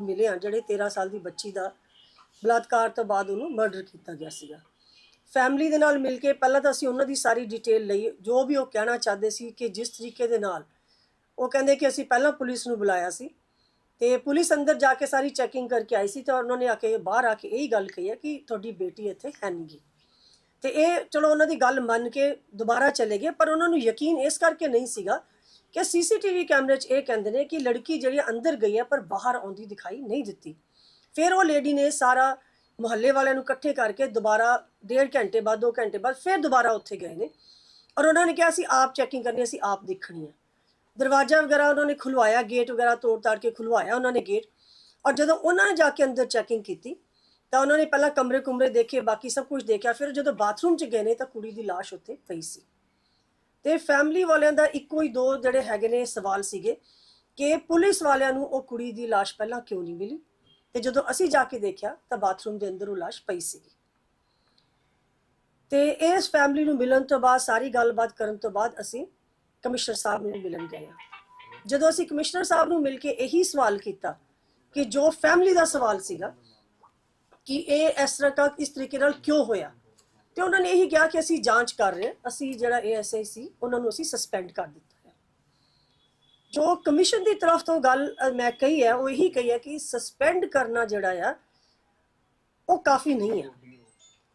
ਮਿਲੇ ਆ, ਜਿਹੜੇ 13 ਸਾਲ ਦੀ ਬੱਚੀ ਦਾ ਬਲਾਤਕਾਰ ਤੋਂ ਬਾਅਦ ਉਹਨੂੰ ਮਰਡਰ ਕੀਤਾ ਗਿਆ ਸੀਗਾ। ਫੈਮਿਲੀ ਦੇ ਨਾਲ ਮਿਲ ਕੇ ਪਹਿਲਾਂ ਤਾਂ ਅਸੀਂ ਉਹਨਾਂ ਦੀ ਸਾਰੀ ਡਿਟੇਲ ਲਈ, ਜੋ ਵੀ ਉਹ ਕਹਿਣਾ ਚਾਹਦੇ ਸੀ ਕਿ ਜਿਸ ਤਰੀਕੇ ਦੇ ਨਾਲ, ਉਹ ਕਹਿੰਦੇ ਕਿ ਅਸੀਂ ਪਹਿਲਾਂ ਪੁਲਿਸ ਨੂੰ ਬੁਲਾਇਆ ਸੀ ਤੇ ਪੁਲਿਸ ਅੰਦਰ ਜਾ ਕੇ ਸਾਰੀ ਚੈਕਿੰਗ ਕਰਕੇ ਆਈ ਸੀ ਤਾਂ ਉਹਨਾਂ ਨੇ ਆ ਕੇ ਬਾਹਰ ਆ ਕੇ ਇਹੀ ਗੱਲ ਕਹੀ ਹੈ ਕਿ ਤੁਹਾਡੀ ਬੇਟੀ ਇੱਥੇ ਹੈ ਨਹੀਂਗੀ ਤੇ ਇਹ ਚਲੋ ਉਹਨਾਂ ਦੀ ਗੱਲ ਮੰਨ ਕੇ ਦੁਬਾਰਾ ਚਲੇ ਗਏ, ਪਰ ਉਹਨਾਂ ਨੂੰ ਯਕੀਨ ਇਸ ਕਰਕੇ ਨਹੀਂ ਸੀਗਾ ਕਿ ਸੀਸੀਟੀਵੀ ਕੈਮਰੇ 'ਚ ਇਹ ਕਹਿੰਦੇ ਨੇ ਕਿ ਲੜਕੀ ਜਿਹੜੀ ਹੈ ਅੰਦਰ ਗਈ ਹੈ ਪਰ ਬਾਹਰ ਆਉਂਦੀ ਦਿਖਾਈ ਨਹੀਂ ਦਿੱਤੀ। ਫਿਰ ਉਹ ਲੇਡੀ ਨੇ ਸਾਰਾ ਮੁਹੱਲੇ ਵਾਲਿਆਂ ਨੂੰ ਇਕੱਠੇ ਕਰਕੇ ਦੁਬਾਰਾ ਡੇਢ ਘੰਟੇ ਬਾਅਦ 2 ਘੰਟੇ ਬਾਅਦ ਫਿਰ ਦੁਬਾਰਾ ਉੱਥੇ ਗਏ ਨੇ। ਔਰ ਉਹਨਾਂ ਨੇ ਕਿਹਾ ਸੀ ਆਪ ਚੈਕਿੰਗ ਕਰਨੀ ਅਸੀਂ ਆਪ ਦੇਖਣੀ ਹੈ ਦਰਵਾਜ਼ਾ ਵਗੈਰਾ ਉਹਨਾਂ ਨੇ ਖੁਲਵਾਇਆ ਗੇਟ ਵਗੈਰਾ ਤੋੜ ਤਾੜ ਕੇ ਖੁਲਵਾਇਆ ਉਹਨਾਂ ਨੇ ਗੇਟ ਔਰ ਜਦੋਂ ਉਹਨਾਂ ਨੇ ਜਾ ਕੇ ਅੰਦਰ ਚੈਕਿੰਗ ਕੀਤੀ, ਤਾਂ ਉਹਨਾਂ ਨੇ ਪਹਿਲਾਂ ਕਮਰੇ ਕੁਮਰੇ ਦੇਖੇ, ਬਾਕੀ ਸਭ ਕੁਝ ਦੇਖਿਆ। ਫਿਰ ਜਦੋਂ ਬਾਥਰੂਮ 'ਚ ਗਏ ਨੇ, ਤਾਂ ਕੁੜੀ ਦੀ ਲਾਸ਼ ਉੱਥੇ ਪਈ ਸੀ। ਤੇ ਫੈਮਿਲੀ ਵਾਲਿਆਂ ਦਾ ਇੱਕੋ ਹੀ ਦੋ ਜਿਹੜੇ ਹੈਗੇ ਨੇ ਸਵਾਲ ਸੀਗੇ ਕਿ ਪੁਲਿਸ ਵਾਲਿਆਂ ਨੂੰ ਉਹ ਕੁੜੀ ਦੀ ਲਾਸ਼ ਪਹਿਲਾਂ ਕਿਉਂ ਨਹੀਂ ਮਿਲੀ? ਤੇ ਜਦੋਂ ਅਸੀਂ ਜਾ ਕੇ ਦੇਖਿਆ ਤਾਂ ਬਾਥਰੂਮ ਦੇ ਅੰਦਰ ਉਹ ਲਾਸ਼ ਪਈ ਸੀਗੀ ਤੇ ਇਸ ਫੈਮਿਲੀ ਨੂੰ ਮਿਲਣ ਤੋਂ ਬਾਅਦ, ਸਾਰੀ ਗੱਲਬਾਤ ਕਰਨ ਤੋਂ ਬਾਅਦ ਅਸੀਂ ਕਮਿਸ਼ਨਰ ਸਾਹਿਬ ਨੂੰ ਮਿਲਣ ਗਏ ਹਾਂ। ਜਦੋਂ ਅਸੀਂ ਕਮਿਸ਼ਨਰ ਸਾਹਿਬ ਨੂੰ ਮਿਲ ਕੇ ਇਹੀ ਸਵਾਲ ਕੀਤਾ ਕਿ ਜੋ ਫੈਮਿਲੀ ਦਾ ਸਵਾਲ ਸੀਗਾ ਕਿ ਇਹ ਇਸ ਤਰ੍ਹਾਂ ਦਾ ਇਸ ਤਰੀਕੇ ਨਾਲ ਕਿਉਂ ਹੋਇਆ? ਤੇ ਉਹਨਾਂ ਨੇ ਇਹੀ ਕਿਹਾ ਕਿ ਅਸੀਂ ਜਾਂਚ ਕਰ ਰਹੇ ਹਾਂ, ਅਸੀਂ ਜਿਹੜਾ ਏਐਸਆਈ ਸੀ ਉਹਨਾਂ ਨੂੰ ਅਸੀਂ ਸਸਪੈਂਡ ਕਰ ਦਿੱਤਾ ਹੈ। ਜੋ ਕਮਿਸ਼ਨ ਦੀ ਤਰਫ ਤੋਂ ਗੱਲ ਮੈਂ ਕਹੀ ਹੈ, ਉਹ ਇਹੀ ਕਹੀ ਹੈ ਕਿ ਸਸਪੈਂਡ ਕਰਨਾ ਜਿਹੜਾ ਆ, ਉਹ ਕਾਫੀ ਨਹੀਂ ਹੈ।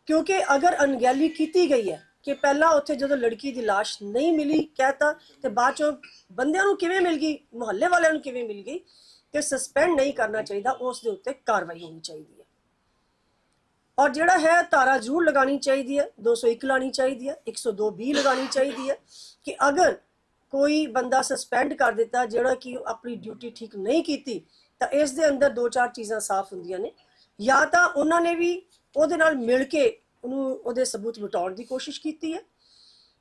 ਕਿਉਂਕਿ ਅਗਰ ਅਣਗਹਿਲੀ ਕੀਤੀ ਗਈ ਹੈ ਕਿ ਪਹਿਲਾਂ ਉੱਥੇ ਜਦੋਂ ਲੜਕੀ ਦੀ ਲਾਸ਼ ਨਹੀਂ ਮਿਲੀ ਕਹਤਾ ਤੇ ਬਾਅਦ ਚੋਂ ਬੰਦਿਆਂ ਨੂੰ ਕਿਵੇਂ ਮਿਲ ਗਈ, ਮੁਹੱਲੇ ਵਾਲਿਆਂ ਨੂੰ ਕਿਵੇਂ ਮਿਲ ਗਈ, ਤੇ ਸਸਪੈਂਡ ਨਹੀਂ ਕਰਨਾ ਚਾਹੀਦਾ, ਉਸ ਦੇ ਉੱਤੇ ਕਾਰਵਾਈ ਹੋਣੀ ਚਾਹੀਦੀ ਹੈ। ਔਰ ਜਿਹੜਾ ਹੈ ਤਾਰਾ ਜ਼ਰੂਰ ਲਗਾਣੀ ਚਾਹੀਦੀ ਹੈ 201 ਲਾਣੀ ਚਾਹੀਦੀ ਹੈ 102 ਬੀ ਲਗਾਣੀ ਚਾਹੀਦੀ ਹੈ ਕਿ ਅਗਰ ਕੋਈ ਬੰਦਾ ਸਸਪੈਂਡ ਕਰ ਦਿੱਤਾ, ਜਿਹੜਾ ਕਿ ਆਪਣੀ ਡਿਊਟੀ ਠੀਕ ਨਹੀਂ ਕੀਤੀ, ਤਾਂ ਇਸ ਦੇ ਅੰਦਰ ਦੋ ਚਾਰ ਚੀਜ਼ਾਂ ਸਾਫ਼ ਹੁੰਦੀਆਂ ਨੇ। ਜਾਂ ਤਾਂ ਉਹਨਾਂ ਨੇ ਵੀ ਉਹਦੇ ਨਾਲ ਮਿਲ ਕੇ ਉਹਨੂੰ ਉਹਦੇ ਸਬੂਤ ਮਿਟਾਉਣ ਦੀ ਕੋਸ਼ਿਸ਼ ਕੀਤੀ ਹੈ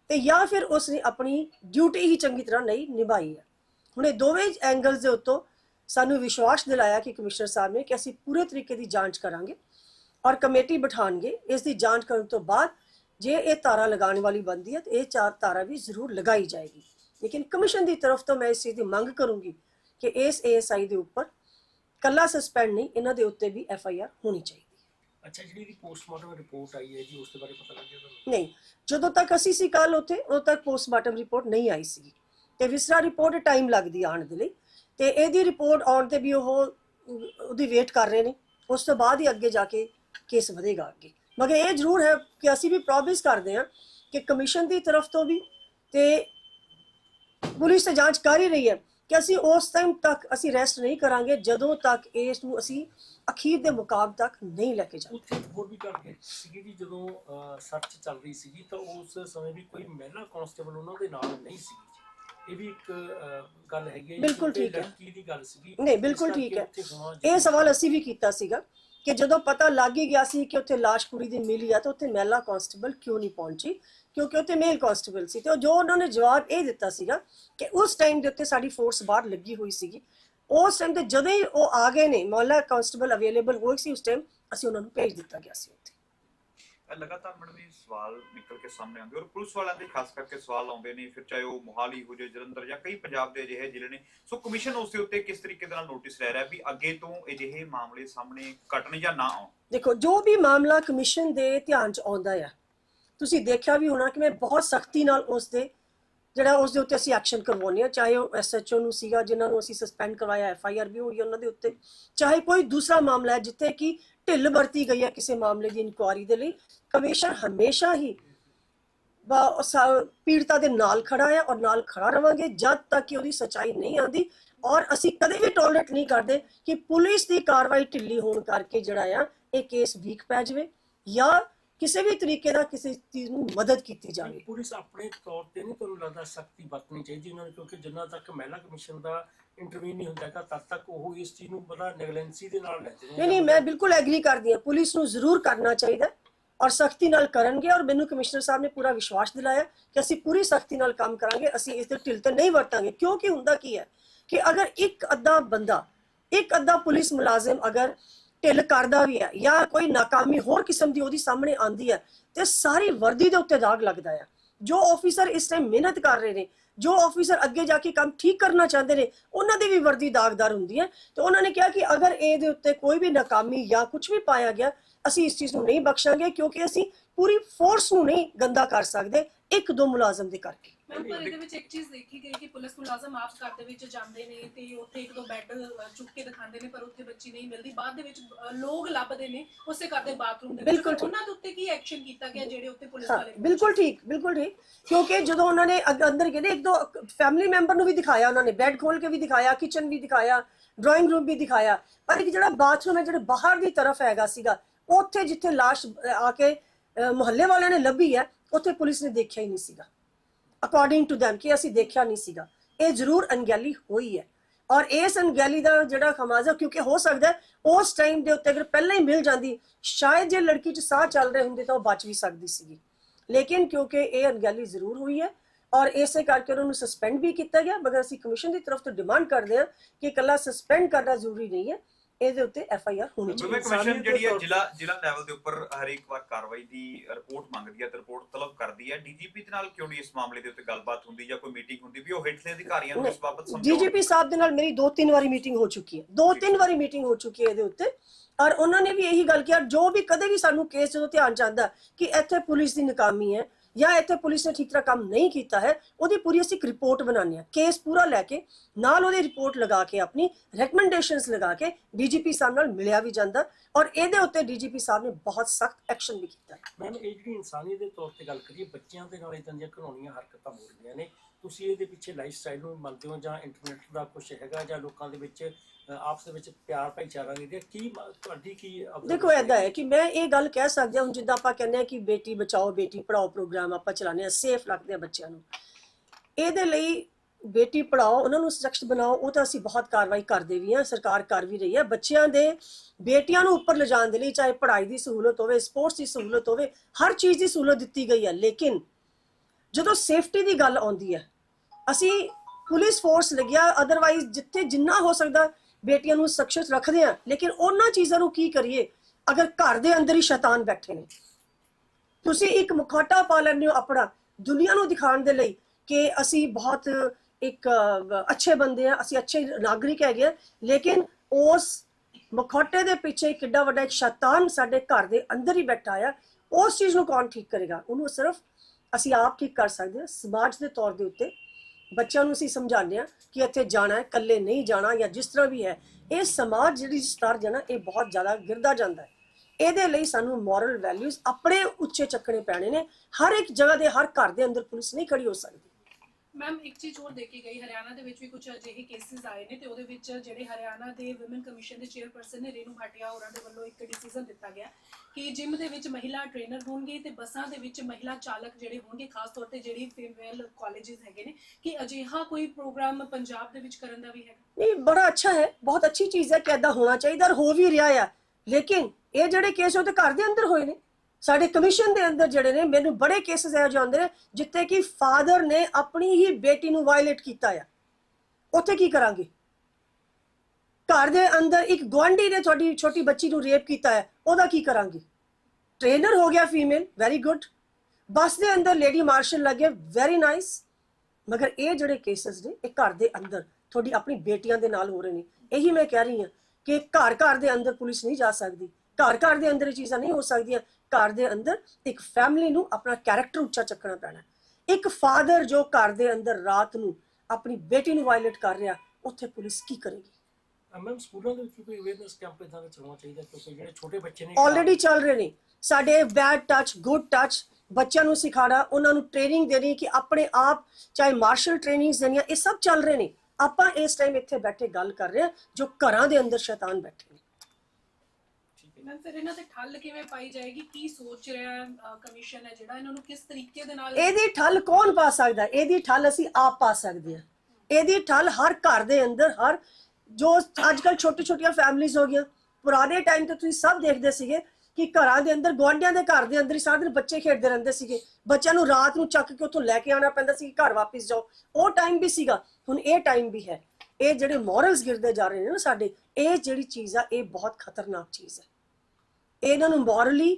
ਤੇ ਜਾਂ ਫਿਰ ਉਸ ਨੇ ਆਪਣੀ ਡਿਊਟੀ ਹੀ ਚੰਗੀ ਤਰ੍ਹਾਂ ਨਹੀਂ ਨਿਭਾਈ ਹੈ। ਹੁਣ ਇਹ ਦੋਵੇਂ ਐਂਗਲਸ ਦੇ ਉੱਤੋਂ ਸਾਨੂੰ ਵਿਸ਼ਵਾਸ ਦਿਲਾਇਆ ਕਿ ਕਮਿਸ਼ਨਰ ਸਾਹਿਬ ਨੇ ਕਿ ਅਸੀਂ ਪੂਰੇ ਤਰੀਕੇ ਦੀ ਜਾਂਚ ਕਰਾਂਗੇ। ਔਰ ਕਮੇਟੀ ਬਿਠਾਣਗੇ ਇਸ ਦੀ ਜਾਂਚ ਕਰਨ ਤੋਂ ਬਾਅਦ ਜੇ ਇਹ ਤਾਰਾ ਲਗਾਉਣ ਵਾਲੀ ਬੰਦੀ ਹੈ ਤੇ ਇਹ ਚਾਰ ਤਾਰਾ ਵੀ ਜ਼ਰੂਰ ਲਗਾਈ ਜਾਏਗੀ। ਲੇਕਿਨ ਕਮਿਸ਼ਨ ਦੀ ਤਰਫ ਤੋਂ ਮੈਂ ਇਸ ਚੀਜ਼ ਦੀ ਮੰਗ ਕਰੂੰਗੀ ਕਿ ਇਸ ਏਐਸਆਈ ਦੇ ਉੱਪਰ ਕੱਲਾ ਸਸਪੈਂਡ ਨਹੀਂ ਇਹਨਾਂ ਦੇ ਉੱਤੇ ਵੀ ਐਫਆਈਆਰ ਹੋਣੀ ਚਾਹੀਦੀ ਹੈ। ਅੱਛਾ ਜਿਹੜੀ ਇਹਦੀ ਪੋਸਟਮਾਰਟਮ ਰਿਪੋਰਟ ਆਈ ਹੈ ਜੀ ਉਸ ਦੇ ਬਾਰੇ ਪਤਾ ਲੱਗਿਆ ਤੁਹਾਨੂੰ? ਨਹੀਂ ਜਦੋਂ ਤੱਕ ਅਸੀਂ ਸੀ ਕੱਲ ਉੱਥੇ ਉਦੋਂ ਤੱਕ ਪੋਸਟਮਾਰਟਮ ਰਿਪੋਰਟ ਨਹੀਂ ਆਈ ਸੀ ਤੇ ਵਿਸਰਾ ਰਿਪੋਰਟ ਟਾਈਮ ਲੱਗਦੀ ਆ ਆਉਣ ਦੇ ਲਈ ਤੇ ਇਹਦੀ ਰਿਪੋਰਟ ਆਉਣ ਤੇ ਵੀ ਉਹ ਉਹਦੀ ਵੇਟ ਕਰ ਰਹੇ ਨੇ। ਉਸ ਤੋਂ ਬਾਅਦ ਹੀ ਅੱਗੇ ਜਾ ਕੇ ਕੇਸ ਵਧੇਗਾ ਅੱਗੇ। ਮਗਰ ਇਹ ਜ਼ਰੂਰ ਹੈ ਕਿ ਅਸੀਂ ਵੀ ਪ੍ਰੋਮਿਸ ਕਰਦੇ ਹਾਂ ਕਿ ਕਮਿਸ਼ਨ ਦੀ ਤਰਫ ਤੋਂ ਵੀ ਤੇ ਪੁਲਿਸ ਤੇ ਜਾਂਚ ਕਰ ਹੀ ਰਹੀ ਹੈ ਕਿ ਅਸੀਂ ਉਸ ਟਾਈਮ ਤੱਕ ਅਸੀਂ ਰੈਸਟ ਨਹੀਂ ਕਰਾਂਗੇ ਜਦੋਂ ਤੱਕ ਇਸ ਨੂੰ ਅਸੀਂ ਅਖੀਰ ਦੇ ਮੁਕਾਮ ਤੱਕ ਨਹੀਂ ਲੈ ਕੇ ਜਾਵਾਂਗੇ। ਉੱਥੇ ਹੋਰ ਵੀ ਗੱਲ ਹੈ ਸੀਗੀ ਜੀ ਜਦੋਂ ਸਰਚ ਚੱਲ ਰਹੀ ਸੀਗੀ ਤਾਂ ਉਸ ਸਮੇਂ ਵੀ ਕੋਈ ਮਹਿਲਾ ਕਾਂਸਟੇਬਲ ਉਹਨਾਂ ਦੇ ਨਾਲ ਨਹੀਂ ਸੀਗੀ। ਇਹ ਵੀ ਇੱਕ ਅਹ, ਗੱਲ ਹੈਗੀ ਹੈ ਬਿਲਕੁਲ ਕਿਉਂਕਿ ਠੀਕ ਹੈ। ਲੜਕੀ ਦੀ ਗੱਲ ਸੀਗੀ। ਨਹੀਂ, ਬਿਲਕੁਲ ਇਸ ਕਰਕੇ ਠੀਕ ਹੈ। ਉੱਥੇ ਹੋਣਾ ਇਹ ਜ਼ਰੂਰੀ ਸਵਾਲ ਅਸੀਂ ਵੀ ਕੀਤਾ ਸੀਗਾ ਕਿ ਜਦੋਂ ਪਤਾ ਲੱਗ ਹੀ ਗਿਆ ਸੀ ਕਿ ਉੱਥੇ ਲਾਸ਼ ਕੁੜੀ ਦੀ ਮਿਲੀ ਆ ਤਾਂ ਉੱਥੇ ਮਹਿਲਾ ਕਾਂਸਟੇਬਲ ਕਿਉਂ ਨਹੀਂ ਪਹੁੰਚੀ? ਕਿਉਂਕਿ ਉੱਥੇ ਮੇਲ ਕਾਂਸਟੇਬਲ ਸੀ। ਤੇ ਉਹ ਜੋ ਉਹਨਾਂ ਨੇ ਜਵਾਬ ਇਹ ਦਿੱਤਾ ਸੀਗਾ ਕਿ ਉਸ ਟਾਈਮ ਦੇ ਉੱਤੇ ਸਾਡੀ ਫੋਰਸ ਬਾਹਰ ਲੱਗੀ ਹੋਈ ਸੀਗੀ। ਉਸ ਟਾਈਮ ਤੇ ਜਦੋਂ ਹੀ ਉਹ ਆ ਗਏ ਨੇ ਮਹਿਲਾ ਕਾਂਸਟੇਬਲ ਅਵੇਲੇਬਲ ਹੋਈ ਸੀ ਉਸ ਟਾਈਮ ਅਸੀਂ ਉਹਨਾਂ ਨੂੰ ਭੇਜ ਦਿੱਤਾ ਗਿਆ ਸੀ ਉੱਥੇ। ਇਹ ਲਗਾਤਾਰ ਮੈਡਮ ਇਹ ਸਵਾਲ ਨਿਕਲ ਕੇ ਸਾਹਮਣੇ ਆਉਂਦੇ ਔਰ ਪੁਲਿਸ ਵਾਲਿਆਂ ਦੇ ਖਾਸ ਕਰਕੇ ਸਵਾਲ ਆਉਂਦੇ ਨੇ, ਫਿਰ ਚਾਹੇ ਉਹ ਮੋਹਾਲੀ ਹੋ ਜਾਏ, ਜਲੰਧਰ ਜਾਂ ਕਈ ਪੰਜਾਬ ਦੇ ਅਜਿਹੇ ਜ਼ਿਲ੍ਹੇ ਨੇ। ਸੋ ਕਮਿਸ਼ਨ ਉਸ ਦੇ ਉੱਤੇ ਕਿਸ ਤਰੀਕੇ ਨਾਲ ਨੋਟਿਸ ਲੈ ਰਿਹਾ ਵੀ ਅੱਗੇ ਤੋਂ ਅਜਿਹੇ ਮਾਮਲੇ ਸਾਹਮਣੇ ਘਟਣ ਜਾਂ ਨਾ ਆਉਣ? ਦੇਖੋ, ਜੋ ਵੀ ਮਾਮਲਾ ਕਮਿਸ਼ਨ ਦੇ ਧਿਆਨ 'ਚ ਆਉਂਦਾ ਆ, ਤੁਸੀਂ ਦੇਖਿਆ ਵੀ ਹੋਣਾ ਕਿ ਮੈਂ ਬਹੁਤ ਸਖਤੀ ਨਾਲ ਉਸ ਦੇ ਜਿਹੜਾ ਉਸ ਦੇ ਉੱਤੇ ਅਸੀਂ ਐਕਸ਼ਨ ਕਰਵਾਉਂਦੇ ਆ ਚਾਹੇ ਉਹ ਐਸਐਚਓ ਨੂੰ ਸੀਗਾ, ਜਿਨ੍ਹਾਂ ਨੂੰ ਅਸੀਂ ਸਸਪੈਂਡ ਕਰਵਾਇਆ ਐਫਆਈਆਰ ਵੀ ਹੋਈ ਉਹਨਾਂ ਦੇ ਉੱਤੇ, ਚਾਹੇ ਕੋਈ ਦੂਸਰਾ ਮਾਮਲਾ ਹੈ, ਜਿੱਥੇ ਕਿ ਢਿੱਲ ਵਰਤੀ ਗਈ ਹੈ ਕਿਸੇ ਮਾਮਲੇ ਦੀ ਇਨਕੁਆਰੀ ਦੇ ਲਈ ਕਮਿਸ਼ਨ ਹਮੇਸ਼ਾ ਹੀ ਪੀੜਤਾ ਦੇ ਨਾਲ ਖੜਾ ਹੈ ਔਰ ਨਾਲ ਖੜਾ ਰਵਾਂਗੇ, ਜਦ ਤੱਕ ਕਿ ਉਹਦੀ ਸਚਾਈ ਨਹੀਂ ਆਉਂਦੀ ਔਰ ਅਸੀਂ ਕਦੇ ਵੀ ਟੋਲਰੇਟ ਨਹੀਂ ਕਰਦੇ ਕਿ ਪੁਲਿਸ ਦੀ ਕਾਰਵਾਈ ਢਿੱਲੀ ਹੋਣ ਕਰਕੇ ਜਿਹੜਾ ਆ, ਇਹ ਕੇਸ ਵੀਕ ਪੈ ਜਾਵੇ ਜਾਂ ਕਿਸੇ ਵੀ ਤਰੀਕੇ ਦਾ ਕਿਸੇ ਚੀਜ਼ ਨੂੰ ਮਦਦ ਕੀਤੀ ਜਾਵੇ। ਪੁਲਿਸ ਆਪਣੇ ਤੌਰ ਤੇ ਨਹੀਂ ਤੁਹਾਨੂੰ ਲੱਗਦਾ ਸਖਤੀ ਵਰਤਣੀ ਚਾਹੀਦੀ ਉਹਨਾਂ ਨੂੰ ਕਿਉਂਕਿ ਜਿੰਨਾ ਤੱਕ ਮਹਿਲਾ ਕਮਿਸ਼ਨ ਦਾ ਇੰਟਰਵਿਊ ਨਹੀਂ ਹੁੰਦਾ ਹੈਗਾ ਤਦ ਤੱਕ ਉਹ ਇਸ ਚੀਜ਼ ਨੂੰ ਬੜਾ ਨੈਗਲੈਂਸੀ ਦੇ ਨਾਲ ਲੈਂਦੇ ਨੇ। ਨਹੀਂ ਨਹੀਂ ਮੈਂ ਬਿਲਕੁਲ ਐਗਰੀ ਕਰਦੀ ਹਾਂ। ਪੁਲਿਸ ਨੂੰ ਜ਼ਰੂਰ ਕਰਨਾ ਚਾਹੀਦਾ ਔਰ ਸਖਤੀ ਨਾਲ ਕਰਨਗੇ ਔਰ ਮੈਨੂੰ ਕਮਿਸ਼ਨਰ ਸਾਹਿਬ ਨੇ ਪੂਰਾ ਵਿਸ਼ਵਾਸ ਦਿਲਾਇਆ ਕਿ ਅਸੀਂ ਪੂਰੀ ਸਖਤੀ ਨਾਲ ਕੰਮ ਕਰਾਂਗੇ ਅਸੀਂ ਇਸ ਦੇ ਢਿੱਲ ਤੇ ਨਹੀਂ ਵਰਤਾਂਗੇ। ਕਿਉਂਕਿ ਹੁੰਦਾ ਕੀ ਹੈ ਕਿ ਅਗਰ ਇੱਕ ਅੱਧਾ ਬੰਦਾ ਇੱਕ ਅੱਧਾ ਪੁਲਿਸ ਮੁਲਾਜ਼ਮ ਅਗਰ ਢਿੱਲ ਕਰਦਾ ਵੀ ਹੈ ਜਾਂ ਕੋਈ ਨਾਕਾਮੀ ਹੋਰ ਕਿਸਮ ਦੀ ਉਹਦੀ ਸਾਹਮਣੇ ਆਂਦੀ ਹੈ ਤੇ ਸਾਰੀ ਵਰਦੀ ਦੇ ਉੱਤੇ ਦਾਗ ਲੱਗਦਾ ਹੈ ਜੋ ਆਫੀਸਰ ਇਸ ਟਾਈਮ ਮਿਹਨਤ ਕਰ ਰਹੇ ਨੇ, ਜੋ ਆਫੀਸਰ ਅੱਗੇ ਜਾ ਕੇ ਕੰਮ ਠੀਕ ਕਰਨਾ ਚਾਹੁੰਦੇ ਨੇ, ਉਹਨਾਂ ਦੀ ਵੀ ਵਰਦੀ ਦਾਗਦਾਰ ਹੁੰਦੀ ਹੈ ਤੇ ਉਹਨਾਂ ਨੇ ਕਿਹਾ ਕਿ ਅਗਰ ਇਹਦੇ ਉੱਤੇ ਕੋਈ ਵੀ ਨਾਕਾਮੀ ਜਾਂ ਕੁਝ ਵੀ ਪਾਇਆ ਗਿਆ, ਅਸੀਂ ਇਸ ਚੀਜ਼ ਨੂੰ ਨਹੀਂ ਬਖਸ਼ਾਂਗੇ ਕਿਉਂਕਿ ਅਸੀਂ ਪੂਰੀ ਫੋਰਸ ਨੂੰ ਨਹੀਂ ਗੰਦਾ ਕਰ ਸਕਦੇ ਇੱਕ ਦੋ ਮੁਲਾਜ਼ਮ ਦੇ ਕਰਕੇ। ਮੈਮ ਪਰ ਇਹਦੇ ਵਿੱਚ ਇੱਕ ਚੀਜ਼ ਦੇਖੀ ਗਈ ਕਿ ਪੁਲਿਸ ਮੁਲਾਜ਼ਮ ਆਪ ਘਰ ਦੇ ਵਿੱਚ ਜਾਂਦੇ ਨੇ ਤੇ ਉੱਥੇ ਇੱਕ ਦੋ ਬੈੱਡ ਚੁੱਕ ਕੇ ਦਿਖਾਉਂਦੇ ਨੇ ਪਰ ਉੱਥੇ ਬੱਚੀ ਨਹੀਂ ਮਿਲਦੀ। ਬਾਅਦ ਦੇ ਵਿੱਚ ਲੋਕ ਲੱਭਦੇ ਨੇ ਉਸੇ ਘਰ ਦੇ ਬਾਥਰੂਮ ਦੇ ਵਿੱਚ। ਬਿਲਕੁਲ ਫਿਰ ਠੀਕ। ਉਹਨਾਂ ਦੇ ਉੱਤੇ ਕੀ ਐਕਸ਼ਨ ਕੀਤਾ ਗਿਆ ਜਿਹੜੇ ਉੱਤੇ ਪੁਲਿਸ ਹਾਂ ਵਾਲੇ ਬਿਲਕੁਲ ਠੀਕ ਬਿਲਕੁਲ ਠੀਕ। ਕਿਉਂਕਿ ਜਦੋਂ ਉਹਨਾਂ ਨੇ ਅੱਗ- ਅੰਦਰ ਗਏ ਨੇ ਇੱਕ ਦੋ ਫੈਮਿਲੀ ਮੈਂਬਰ ਨੂੰ ਵੀ ਦਿਖਾਇਆ ਉਹਨਾਂ ਨੇ ਬੈੱਡ ਖੋਲ ਕੇ ਵੀ ਦਿਖਾਇਆ ਕਿਚਨ ਵੀ ਦਿਖਾਇਆ ਡਰਾਇੰਗ ਰੂਮ ਵੀ ਦਿਖਾਇਆ। ਪਰ ਇੱਕ ਜਿਹੜਾ ਬਾਥਰੂਮ ਹੈ ਜਿਹੜੇ ਬਾਹਰ ਦੀ ਤਰਫ ਹੈਗਾ ਸੀਗਾ ਉੱਥੇ ਜਿੱਥੇ ਲਾਸ਼ ਅ, ਆ ਕੇ ਮੁਹੱਲੇ ਵਾਲਿਆਂ ਨੇ ਲੱਭੀ ਹੈ ਉੱਥੇ ਪੁਲਿਸ ਨੇ ਦੇਖਿਆ ਹੀ ਨਹੀਂ ਸੀਗਾ। ਅਕੋਰਡਿੰਗ ਟੂ them ਕਿ ਅਸੀਂ ਦੇਖਿਆ ਨਹੀਂ ਸੀਗਾ। ਇਹ ਜ਼ਰੂਰ ਅਣਗਹਿਲੀ ਹੋਈ ਹੈ। ਔਰ ਇਸ ਅਣਗਹਿਲੀ ਦਾ ਜਿਹੜਾ ਖਮਾਜ਼ਾ ਕਿਉਂਕਿ ਹੋ ਸਕਦਾ ਉਸ ਟਾਈਮ ਦੇ ਉੱਤੇ ਅਗਰ ਪਹਿਲਾਂ ਹੀ ਮਿਲ ਜਾਂਦੀ, ਸ਼ਾਇਦ ਜੇ ਲੜਕੀ 'ਚ ਸਾਹ ਚੱਲ ਰਹੇ ਹੁੰਦੇ ਤਾਂ ਉਹ ਬਚ ਵੀ ਸਕਦੀ ਸੀਗੀ। ਲੇਕਿਨ ਕਿਉਂਕਿ ਇਹ ਅਣਗਹਿਲੀ ਜ਼ਰੂਰ ਹੋਈ ਹੈ ਔਰ ਇਸੇ ਕਰਕੇ ਉਹਨਾਂ ਨੂੰ ਸਸਪੈਂਡ ਵੀ ਕੀਤਾ ਗਿਆ, ਮਗਰ ਅਸੀਂ ਕਮਿਸ਼ਨ ਦੀ ਤਰਫ ਤੋਂ ਡਿਮਾਂਡ ਕਰਦੇ ਹਾਂ ਕਿ ਇਕੱਲਾ ਸਸਪੈਂਡ ਕਰਨਾ ਜ਼ਰੂਰੀ ਨਹੀਂ ਹੈ। ਇਹਦੇ ਉੱਤੇ ਐਫ ਆਈ ਆਰ ਹੋਣੀ ਚਾਹੀਦੀ ਇਨਸਾਨੀਅਤ ਕਮਿਸ਼ਨ ਜਿਹੜੀ ਹੈ ਜ਼ਿਲ੍ਹਾ ਜ਼ਿਲ੍ਹਾ ਲੈਵਲ ਦੇ ਉੱਪਰ ਹਰੇਕ ਵਾਰ ਕਾਰਵਾਈ ਦੀ ਰਿਪੋਰਟ ਮੰਗਦੀ ਹੈ ਤੇ ਰਿਪੋਰਟ ਤਲਬ ਕਰਦੀ ਹੈ ਡੀਜੀਪੀ ਦੇ ਨਾਲ ਕਿਉਂ ਨਹੀਂ ਇਸ ਮਾਮਲੇ ਦੇ ਉੱਤੇ ਗੱਲਬਾਤ ਹੁੰਦੀ ਜਾਂ ਕੋਈ ਮੀਟਿੰਗ ਹੁੰਦੀ? ਵੀ ਉਹ ਹੇਠਲੇ ਅਧਿਕਾਰੀਆਂ ਨੂੰ ਇਸ ਬਾਬਤ ਸਮਝਾਉਣ ਡੀਜੀਪੀ ਸਾਹਿਬ ਦੇ ਨਾਲ ਮੇਰੀ ਦੋ ਤਿੰਨ ਵਾਰੀ ਮੀਟਿੰਗ ਹੋ ਚੁੱਕੀ ਹੈ। ਦੋ ਤਿੰਨ ਵਾਰੀ ਮੀਟਿੰਗ ਹੋ ਚੁੱਕੀ ਹੈ ਇਹਦੇ ਉੱਤੇ। ਔਰ ਉਹਨਾਂ ਨੇ ਵੀ ਇਹੀ ਗੱਲ ਕਿਹਾ ਜੋ ਵੀ ਕਦੇ ਵੀ ਸਾਨੂੰ ਕੇਸ ਜਦੋਂ ਧਿਆਨ ਚ ਕਿ ਇੱਥੇ ਪੁਲਿਸ ਦੀ ਨਾਕਾਮੀ ਹੈ ਜਾਂ ਇੱਥੇ ਪੁਲਿਸ ਨੇ ਠੀਕ ਤਰ੍ਹਾਂ ਕੰਮ ਨਹੀਂ ਕੀਤਾ ਹੈ, ਉਹਦੀ ਪੂਰੀ ਅਸੀਂ ਇੱਕ ਰਿਪੋਰਟ ਬਣਾਉਂਦੇ ਹਾਂ। ਕੇਸ ਪੂਰਾ ਲੈ ਕੇ, ਨਾਲ ਉਹਦੀ ਰਿਪੋਰਟ ਲਗਾ ਕੇ ਆਪਣੀ ਰეკਮੈਂਡੇਸ਼ਨਸ ਲਗਾ ਕੇ ਡੀਜੀਪੀ ਸਾਹਿਬ ਨਾਲ ਮਿਲਿਆ ਵੀ ਜਾਂਦਾ ਔਰ ਇਹਦੇ ਉੱਤੇ ਡੀਜੀਪੀ ਸਾਹਿਬ ਨੇ ਬਹੁਤ ਸਖਤ ਐਕਸ਼ਨ ਵੀ ਕੀਤਾ। ਮੈਮ, ਇਹ ਜਿਹੜੀ ਇਨਸਾਨੀਅਤ ਦੇ ਤੌਰ ਤੇ ਗੱਲ ਕਰੀਏ, ਬੱਚਿਆਂ ਦੇ ਨਾਲ ਇਦਾਂ ਦੀਆਂ ਘਿਨੌਣੀਆਂ ਹਰਕਤਾਂ ਹੋ ਰਹੀਆਂ ਨੇ। ਤੁਸੀਂ ਇਹਦੇ ਪਿੱਛੇ ਲਾਈਫ ਸਟਾਈਲ ਨੂੰ ਮੰਨਦੇ ਹੋ ਜਾਂ ਇੰਟਰਨੈਟ ਦਾ ਕੁਝ ਹੈਗਾ ਜਾਂ ਲੋਕਾਂ ਦੇ ਵਿੱਚ ਆਪਸ ਦੇ ਵਿੱਚ ਪਿਆਰ ਭਾਈਚਾਰਾ ਨਹੀਂ ਰਿਹਾ ਕੀ ਤੁਹਾਡੀ ਕੀ ਦੇਖੋ ਐਦਾਂ ਹੈ ਕਿ ਮੈਂ ਇਹ ਗੱਲ ਕਹਿ ਸਕਦੀ ਹਾਂ ਹੁਣ ਜਿੱਦਾਂ ਆਪਾਂ ਕਹਿੰਦੇ ਆ ਕਿ ਬੇਟੀ ਬਚਾਓ ਬੇਟੀ ਪੜਾਓ ਪ੍ਰੋਗਰਾਮ ਆਪਾਂ ਚਲਾਉਂਦੇ ਆ ਸੇਫ ਰੱਖਦੇ ਆ ਬੱਚਿਆਂ ਨੂੰ। ਇਹਦੇ ਲਈ ਬੇਟੀ ਪੜਾਓ ਉਹਨਾਂ ਨੂੰ ਸਖਤ ਬਣਾਓ ਉਹ ਤਾਂ ਅਸੀਂ ਬਹੁਤ ਕਾਰਵਾਈ ਕਰਦੇ ਵੀ ਹਾਂ ਸਰਕਾਰ ਕਰ ਵੀ ਰਹੀ ਹੈ। ਬੱਚਿਆਂ ਦੇ ਬੇਟੀਆਂ ਨੂੰ ਉੱਪਰ ਲਿਜਾਣ ਦੇ ਲਈ ਚਾਹੇ ਪੜ੍ਹਾਈ ਦੀ ਸਹੂਲਤ ਹੋਵੇ ਸਪੋਰਟਸ ਦੀ ਸਹੂਲਤ ਹੋਵੇ ਹਰ ਚੀਜ਼ ਦੀ ਸਹੂਲਤ ਦਿੱਤੀ ਗਈ ਹੈ। ਲੇਕਿਨ ਜਦੋਂ ਸੇਫਟੀ ਦੀ ਗੱਲ ਆਉਂਦੀ ਹੈ ਅਸੀਂ ਪੁਲਿਸ ਫੋਰਸ ਲੱਗਿਆ ਅਦਰਵਾਈਜ਼ ਜਿੱਥੇ ਜਿੰਨਾ ਹੋ ਸਕਦਾ ਬੇਟੀਆਂ ਨੂੰ ਸਖਸ਼ਤ ਰੱਖਦੇ ਆ ਲੇਕਿਨ ਉਹਨਾਂ ਚੀਜ਼ਾਂ ਨੂੰ ਕੀ ਕਰੀਏ? ਅਗਰ ਘਰ ਦੇ ਅੰਦਰ ਹੀ ਸ਼ੈਤਾਨ ਬੈਠੇ ਨੇ। ਤੁਸੀਂ ਇੱਕ ਮੁਖੌਟਾ ਪਾ ਲੈਂਦੇ ਹੋ ਆਪਣਾ ਦੁਨੀਆ ਨੂੰ ਦਿਖਾਉਣ ਦੇ ਲਈ ਕਿ ਅਸੀਂ ਬਹੁਤ ਇੱਕ ਅੱਛੇ ਬੰਦੇ ਆ ਅਸੀਂ ਅੱਛੇ ਨਾਗਰਿਕ ਹੈਗੇ ਆ ਲੇਕਿਨ ਉਸ ਮੁਖੌਟੇ ਦੇ ਪਿੱਛੇ ਕਿੱਡਾ ਵੱਡਾ ਇੱਕ ਸ਼ੈਤਾਨ ਸਾਡੇ ਘਰ ਦੇ ਅੰਦਰ ਹੀ ਬੈਠਾ ਆ, ਉਸ ਚੀਜ਼ ਨੂੰ ਕੌਣ ਠੀਕ ਕਰੇਗਾ? ਉਹਨੂੰ ਸਿਰਫ ਅਸੀਂ ਆਪ ਠੀਕ ਕਰ ਸਕਦੇ ਹਾਂ ਸਮਾਜ ਦੇ ਤੌਰ ਦੇ ਉੱਤੇ। ਬੱਚਿਆਂ ਨੂੰ ਅਸੀਂ ਸਮਝਾਉਂਦੇ ਹਾਂ ਕਿ ਇੱਥੇ ਜਾਣਾ ਹੈ, ਇਕੱਲੇ ਨਹੀਂ ਜਾਣਾ ਜਾਂ ਜਿਸ ਤਰ੍ਹਾਂ ਵੀ ਹੈ, ਇਹ ਸਮਾਜ ਜਿਹੜੀ ਸਤਰ ਜਨਾ ਇਹ ਬਹੁਤ ਜ਼ਿਆਦਾ ਗਿਰਦਾ ਜਾਂਦਾ ਹੈ। ਇਹਦੇ ਲਈ ਸਾਨੂੰ ਮੋਰਲ ਵੈਲਿਊਜ਼ ਆਪਣੇ ਉੱਚੇ ਚੱਕਣੇ ਪੈਣੇ ਨੇ। ਹਰ ਇੱਕ ਜਗ੍ਹਾ ਦੇ, ਹਰ ਘਰ ਦੇ ਅੰਦਰ ਪੁਲਿਸ ਨਹੀਂ ਖੜੀ ਹੋ ਸਕਦੀ। ਮੈਮ ਇੱਕ ਚੀਜ਼ ਹੋਰ ਦੇਖੀ ਗਈ, ਹਰਿਆਣਾ ਦੇ ਵਿੱਚ ਵੀ ਕੁਝ ਅਜਿਹੇ ਕੇਸਿਸ ਆਏ ਨੇ ਤੇ ਉਹਦੇ ਵਿੱਚ ਜਿਹੜੇ ਹਰਿਆਣਾ ਦੇ ਔਮਨ ਕਮਿਸ਼ਨ ਦੇ ਚੇਅਰਪਰਸਨ ਨੇ ਰੇਨੂ ਭਾਟੀਆ ਹੋਰਾਂ ਦੇ ਵੱਲੋਂ ਇੱਕ ਡਿਸੀਜਨ ਦਿੱਤਾ ਗਿਆ ਕਿ ਜਿਮ ਦੇ ਵਿੱਚ ਮਹਿਲਾ ਟ੍ਰੇਨਰ ਹੋਣਗੇ ਤੇ ਬੱਸਾਂ ਦੇ ਵਿੱਚ ਮਹਿਲਾ ਚਾਲਕ ਜਿਹੜੇ ਹੋਣਗੇ, ਖਾਸ ਤੌਰ ਤੇ ਜਿਹੜੀ ਫੀਮੇਲ ਕਾਲਜਸ ਹੈਗੇ ਨੇ, ਕਿ ਅਜਿਹਾ ਕੋਈ ਪ੍ਰੋਗਰਾਮ ਪੰਜਾਬ ਦੇ ਵਿੱਚ ਕਰਨ ਦਾ ਵੀ ਹੈਗਾ? ਨਹੀਂ, ਬੜਾ ਅੱਛਾ ਹੈ, ਬਹੁਤ ਅੱਛੀ ਚੀਜ਼ ਹੈ ਕਿ ਐਦਾਂ ਹੋਣਾ ਚਾਹੀਦਾ ਔਰ ਹੋ ਵੀ ਰਿਹਾ ਆ। ਲੇਕਿਨ ਇਹ ਜਿਹੜੇ ਕੇਸ ਉਹ ਤੇ ਘਰ ਦੇ ਅੰਦਰ ਹੋਏ ਨੇ। ਸਾਡੇ ਕਮਿਸ਼ਨ ਦੇ ਅੰਦਰ ਜਿਹੜੇ ਨੇ, ਮੈਨੂੰ ਬੜੇ ਕੇਸਸ ਇਹੋ ਜਿਹੇ ਆਉਂਦੇ ਨੇ, ਜਿੱਥੇ ਕਿ ਫਾਦਰ ਨੇ ਆਪਣੀ ਹੀ ਬੇਟੀ ਨੂੰ ਵਾਇਲੇਟ ਕੀਤਾ ਆ। ਉੱਥੇ ਕੀ ਕਰਾਂਗੇ? ਘਰ ਦੇ ਅੰਦਰ ਇੱਕ ਗੁਆਂਢੀ ਨੇ ਤੁਹਾਡੀ ਛੋਟੀ ਬੱਚੀ ਨੂੰ ਰੇਪ ਕੀਤਾ ਹੈ ਉਹਦਾ ਕੀ ਕਰਾਂਗੇ? ਟ੍ਰੇਨਰ ਹੋ ਗਿਆ ਫੀਮੇਲ ਵੈਰੀ ਗੁੱਡ ਬੱਸ ਦੇ ਅੰਦਰ ਲੇਡੀ ਮਾਰਸ਼ਲ ਲੱਗੇ ਵੈਰੀ ਨਾਈਸ ਮਗਰ ਇਹ ਜਿਹੜੇ ਕੇਸਸ ਨੇ, ਇਹ ਘਰ ਦੇ ਅੰਦਰ ਤੁਹਾਡੀ ਆਪਣੀ ਬੇਟੀਆਂ ਦੇ ਨਾਲ ਹੋ ਰਹੇ ਨੇ। ਇਹੀ ਮੈਂ ਕਹਿ ਰਹੀ ਹਾਂ ਕਿ ਘਰ ਘਰ ਦੇ ਅੰਦਰ ਪੁਲਿਸ ਨਹੀਂ ਜਾ ਸਕਦੀ। ਘਰ ਘਰ ਦੇ ਅੰਦਰ ਇਹ ਚੀਜ਼ਾਂ ਨਹੀਂ ਹੋ ਸਕਦੀਆਂ। ਘਰ ਦੇ ਅੰਦਰ ਇੱਕ ਫੈਮਿਲੀ ਨੂੰ ਆਪਣਾ ਕੈਰੈਕਟਰ ਉੱਚਾ ਚੱਕਣਾ ਪੈਣਾ ਇੱਕ ਫਾਦਰ ਜੋ ਘਰ ਦੇ ਅੰਦਰ ਰਾਤ ਨੂੰ ਆਪਣੀ ਬੇਟੀ ਨੂੰ ਵਾਇਲੇਟ ਕਰ ਰਿਹਾ ਉੱਥੇ ਪੁਲਿਸ ਕੀ ਕਰੇਗੀ? ਮੈਮ ਸਕੂਲਾਂ ਦੇ ਵਿੱਚ ਕੋਈ ਅਵੇਅਰਨੈਸ ਕੈਂਪ ਇਦਾਂ ਦਾ ਚਲਾਉਣਾ ਚਾਹੀਦਾ ਕਿਉਂਕਿ ਜਿਹੜੇ ਛੋਟੇ ਬੱਚੇ ਨੇ ਆਲਰੇਡੀ ਚੱਲ ਰਹੇ ਨੇ। ਸਾਡੇ ਬੈਡ ਟੱਚ ਗੁੱਡ ਟੱਚ ਬੱਚਿਆਂ ਨੂੰ ਸਿਖਾਣਾ ਉਹਨਾਂ ਨੂੰ ਟ੍ਰੇਨਿੰਗ ਦੇਣੀ ਕਿ ਆਪਣੇ ਆਪ ਚਾਹੇ ਮਾਰਸ਼ਲ ਟ੍ਰੇਨਿੰਗਸ ਦੇਣੀਆਂ ਇਹ ਸਭ ਚੱਲ ਰਹੇ ਨੇ। ਆਪਾਂ ਇਸ ਟਾਈਮ ਇੱਥੇ ਬੈਠੇ ਗੱਲ ਕਰ ਰਹੇ ਹਾਂ ਜੋ ਘਰਾਂ ਦੇ ਅੰਦਰ ਸ਼ੈਤਾਨ ਬੈਠੇ ਮੈਮ, ਫਿਰ ਇਹਨਾਂ ਤੇ ਠੱਲ ਕਿਵੇਂ ਪਾਈ ਜਾਏਗੀ? ਕੀ ਸੋਚ ਰਿਹਾ ਕਮਿਸ਼ਨ ਹੈ ਜਿਹੜਾ? ਇਹਨਾਂ ਨੂੰ ਕਿਸ ਤਰੀਕੇ ਦੇ ਨਾਲ ਇਹਦੀ ਠੱਲ ਕੌਣ ਪਾ ਸਕਦਾ? ਇਹਦੀ ਠੱਲ ਅਸੀਂ ਆਪ ਪਾ ਸਕਦੇ ਹਾਂ। ਇਹਦੀ ਠੱਲ ਹਰ ਘਰ ਦੇ ਅੰਦਰ, ਹਰ ਜੋ ਅੱਜ ਕੱਲ ਛੋਟੀ ਛੋਟੀਆਂ ਫੈਮਲੀਆਂ ਹੋ ਗਈਆਂ, ਪੁਰਾਣੇ ਟਾਈਮ ਤੇ ਤੁਸੀਂ ਸਭ ਦੇਖਦੇ ਸੀਗੇ ਕਿ ਘਰਾਂ ਦੇ ਅੰਦਰ, ਗੁਆਂਢੀਆਂ ਦੇ ਘਰ ਦੇ ਅੰਦਰ ਹੀ ਸਾਰਾ ਦਿਨ ਬੱਚੇ ਖੇਡਦੇ ਰਹਿੰਦੇ ਸੀਗੇ। ਬੱਚਿਆਂ ਨੂੰ ਰਾਤ ਨੂੰ ਚੱਕ ਕੇ ਉੱਥੋਂ ਲੈ ਕੇ ਆਉਣਾ ਪੈਂਦਾ ਸੀ ਘਰ ਵਾਪਸ ਜਾਓ। ਉਹ ਟਾਈਮ ਵੀ ਸੀਗਾ, ਹੁਣ ਇਹ ਟਾਈਮ ਵੀ ਹੈ। ਇਹ ਜਿਹੜੇ ਮੋਰਲਸ ਗਿਰਦੇ ਜਾ ਰਹੇ ਨੇ ਨਾ ਸਾਡੇ, ਇਹ ਜਿਹੜੀ ਚੀਜ਼ ਆ, ਇਹ ਬਹੁਤ ਖਤਰਨਾਕ ਚੀਜ਼ ਹੈ। ਇਹਨਾਂ ਨੂੰ ਮੋਰਲੀ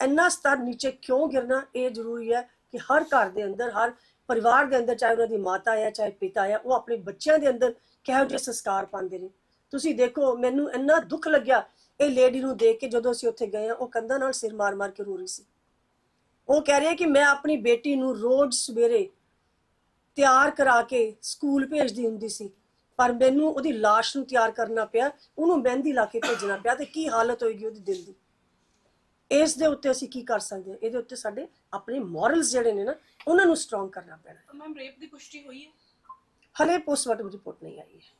ਇੰਨਾ ਸਤਰ ਨੀਚੇ ਕਿਉਂ ਗਿਰਨਾ ਇਹ ਜ਼ਰੂਰੀ ਹੈ ਕਿ ਹਰ ਘਰ ਦੇ ਅੰਦਰ, ਹਰ ਪਰਿਵਾਰ ਦੇ ਅੰਦਰ ਚਾਹੇ ਉਹਨਾਂ ਦੀ ਮਾਤਾ ਹੈ, ਚਾਹੇ ਪਿਤਾ ਹੈ, ਉਹ ਆਪਣੇ ਬੱਚਿਆਂ ਦੇ ਅੰਦਰ ਕਿਹੋ ਜਿਹੇ ਸੰਸਕਾਰ ਪਾਉਂਦੇ ਨੇ। ਤੁਸੀਂ ਦੇਖੋ, ਮੈਨੂੰ ਇੰਨਾ ਦੁੱਖ ਲੱਗਿਆ ਇਹ ਲੇਡੀ ਨੂੰ ਦੇਖ ਕੇ ਜਦੋਂ ਅਸੀਂ ਉੱਥੇ ਗਏ ਆ ਉਹ ਕੰਧਾਂ ਨਾਲ ਸਿਰ ਮਾਰ-ਮਾਰ ਕੇ ਰੋ ਰਹੀ ਸੀ। ਉਹ ਕਹਿ ਰਹੀ ਹੈ ਕਿ ਮੈਂ ਆਪਣੀ ਬੇਟੀ ਨੂੰ ਰੋਜ਼ ਸਵੇਰੇ ਤਿਆਰ ਕਰਾ ਕੇ ਸਕੂਲ ਭੇਜਦੀ ਹੁੰਦੀ ਸੀ, ਪਰ ਮੈਨੂੰ ਉਹਦੀ ਲਾਸ਼ ਨੂੰ ਤਿਆਰ ਕਰਨਾ ਪਿਆ, ਉਹਨੂੰ ਮਹਿੰਦੀ ਲਾ ਕੇ ਭੇਜਣਾ ਪਿਆ ਤੇ ਕੀ ਹਾਲਤ ਹੋਏਗੀ ਉਹਦੀ ਦਿਲ ਦੀ? ਇਸ ਦੇ ਉੱਤੇ ਅਸੀਂ ਕੀ ਕਰ ਸਕਦੇ ਹਾਂ? ਇਹਦੇ ਉੱਤੇ ਸਾਡੇ ਆਪਣੇ ਮੋਰਲਸ ਜਿਹੜੇ ਨੇ ਨਾ ਉਹਨਾਂ ਨੂੰ ਸਟਰੋਂਗ ਕਰਨਾ ਪੈਣਾ। ਮੈਮ ਰੇਪ ਦੀ ਪੁਸ਼ਟੀ ਹੋਈ ਹੈ? ਹਲੇ ਪੋਸਟਮਾਰਟਮ ਰਿਪੋਰਟ ਨਹੀਂ ਆਈ ਹੈ।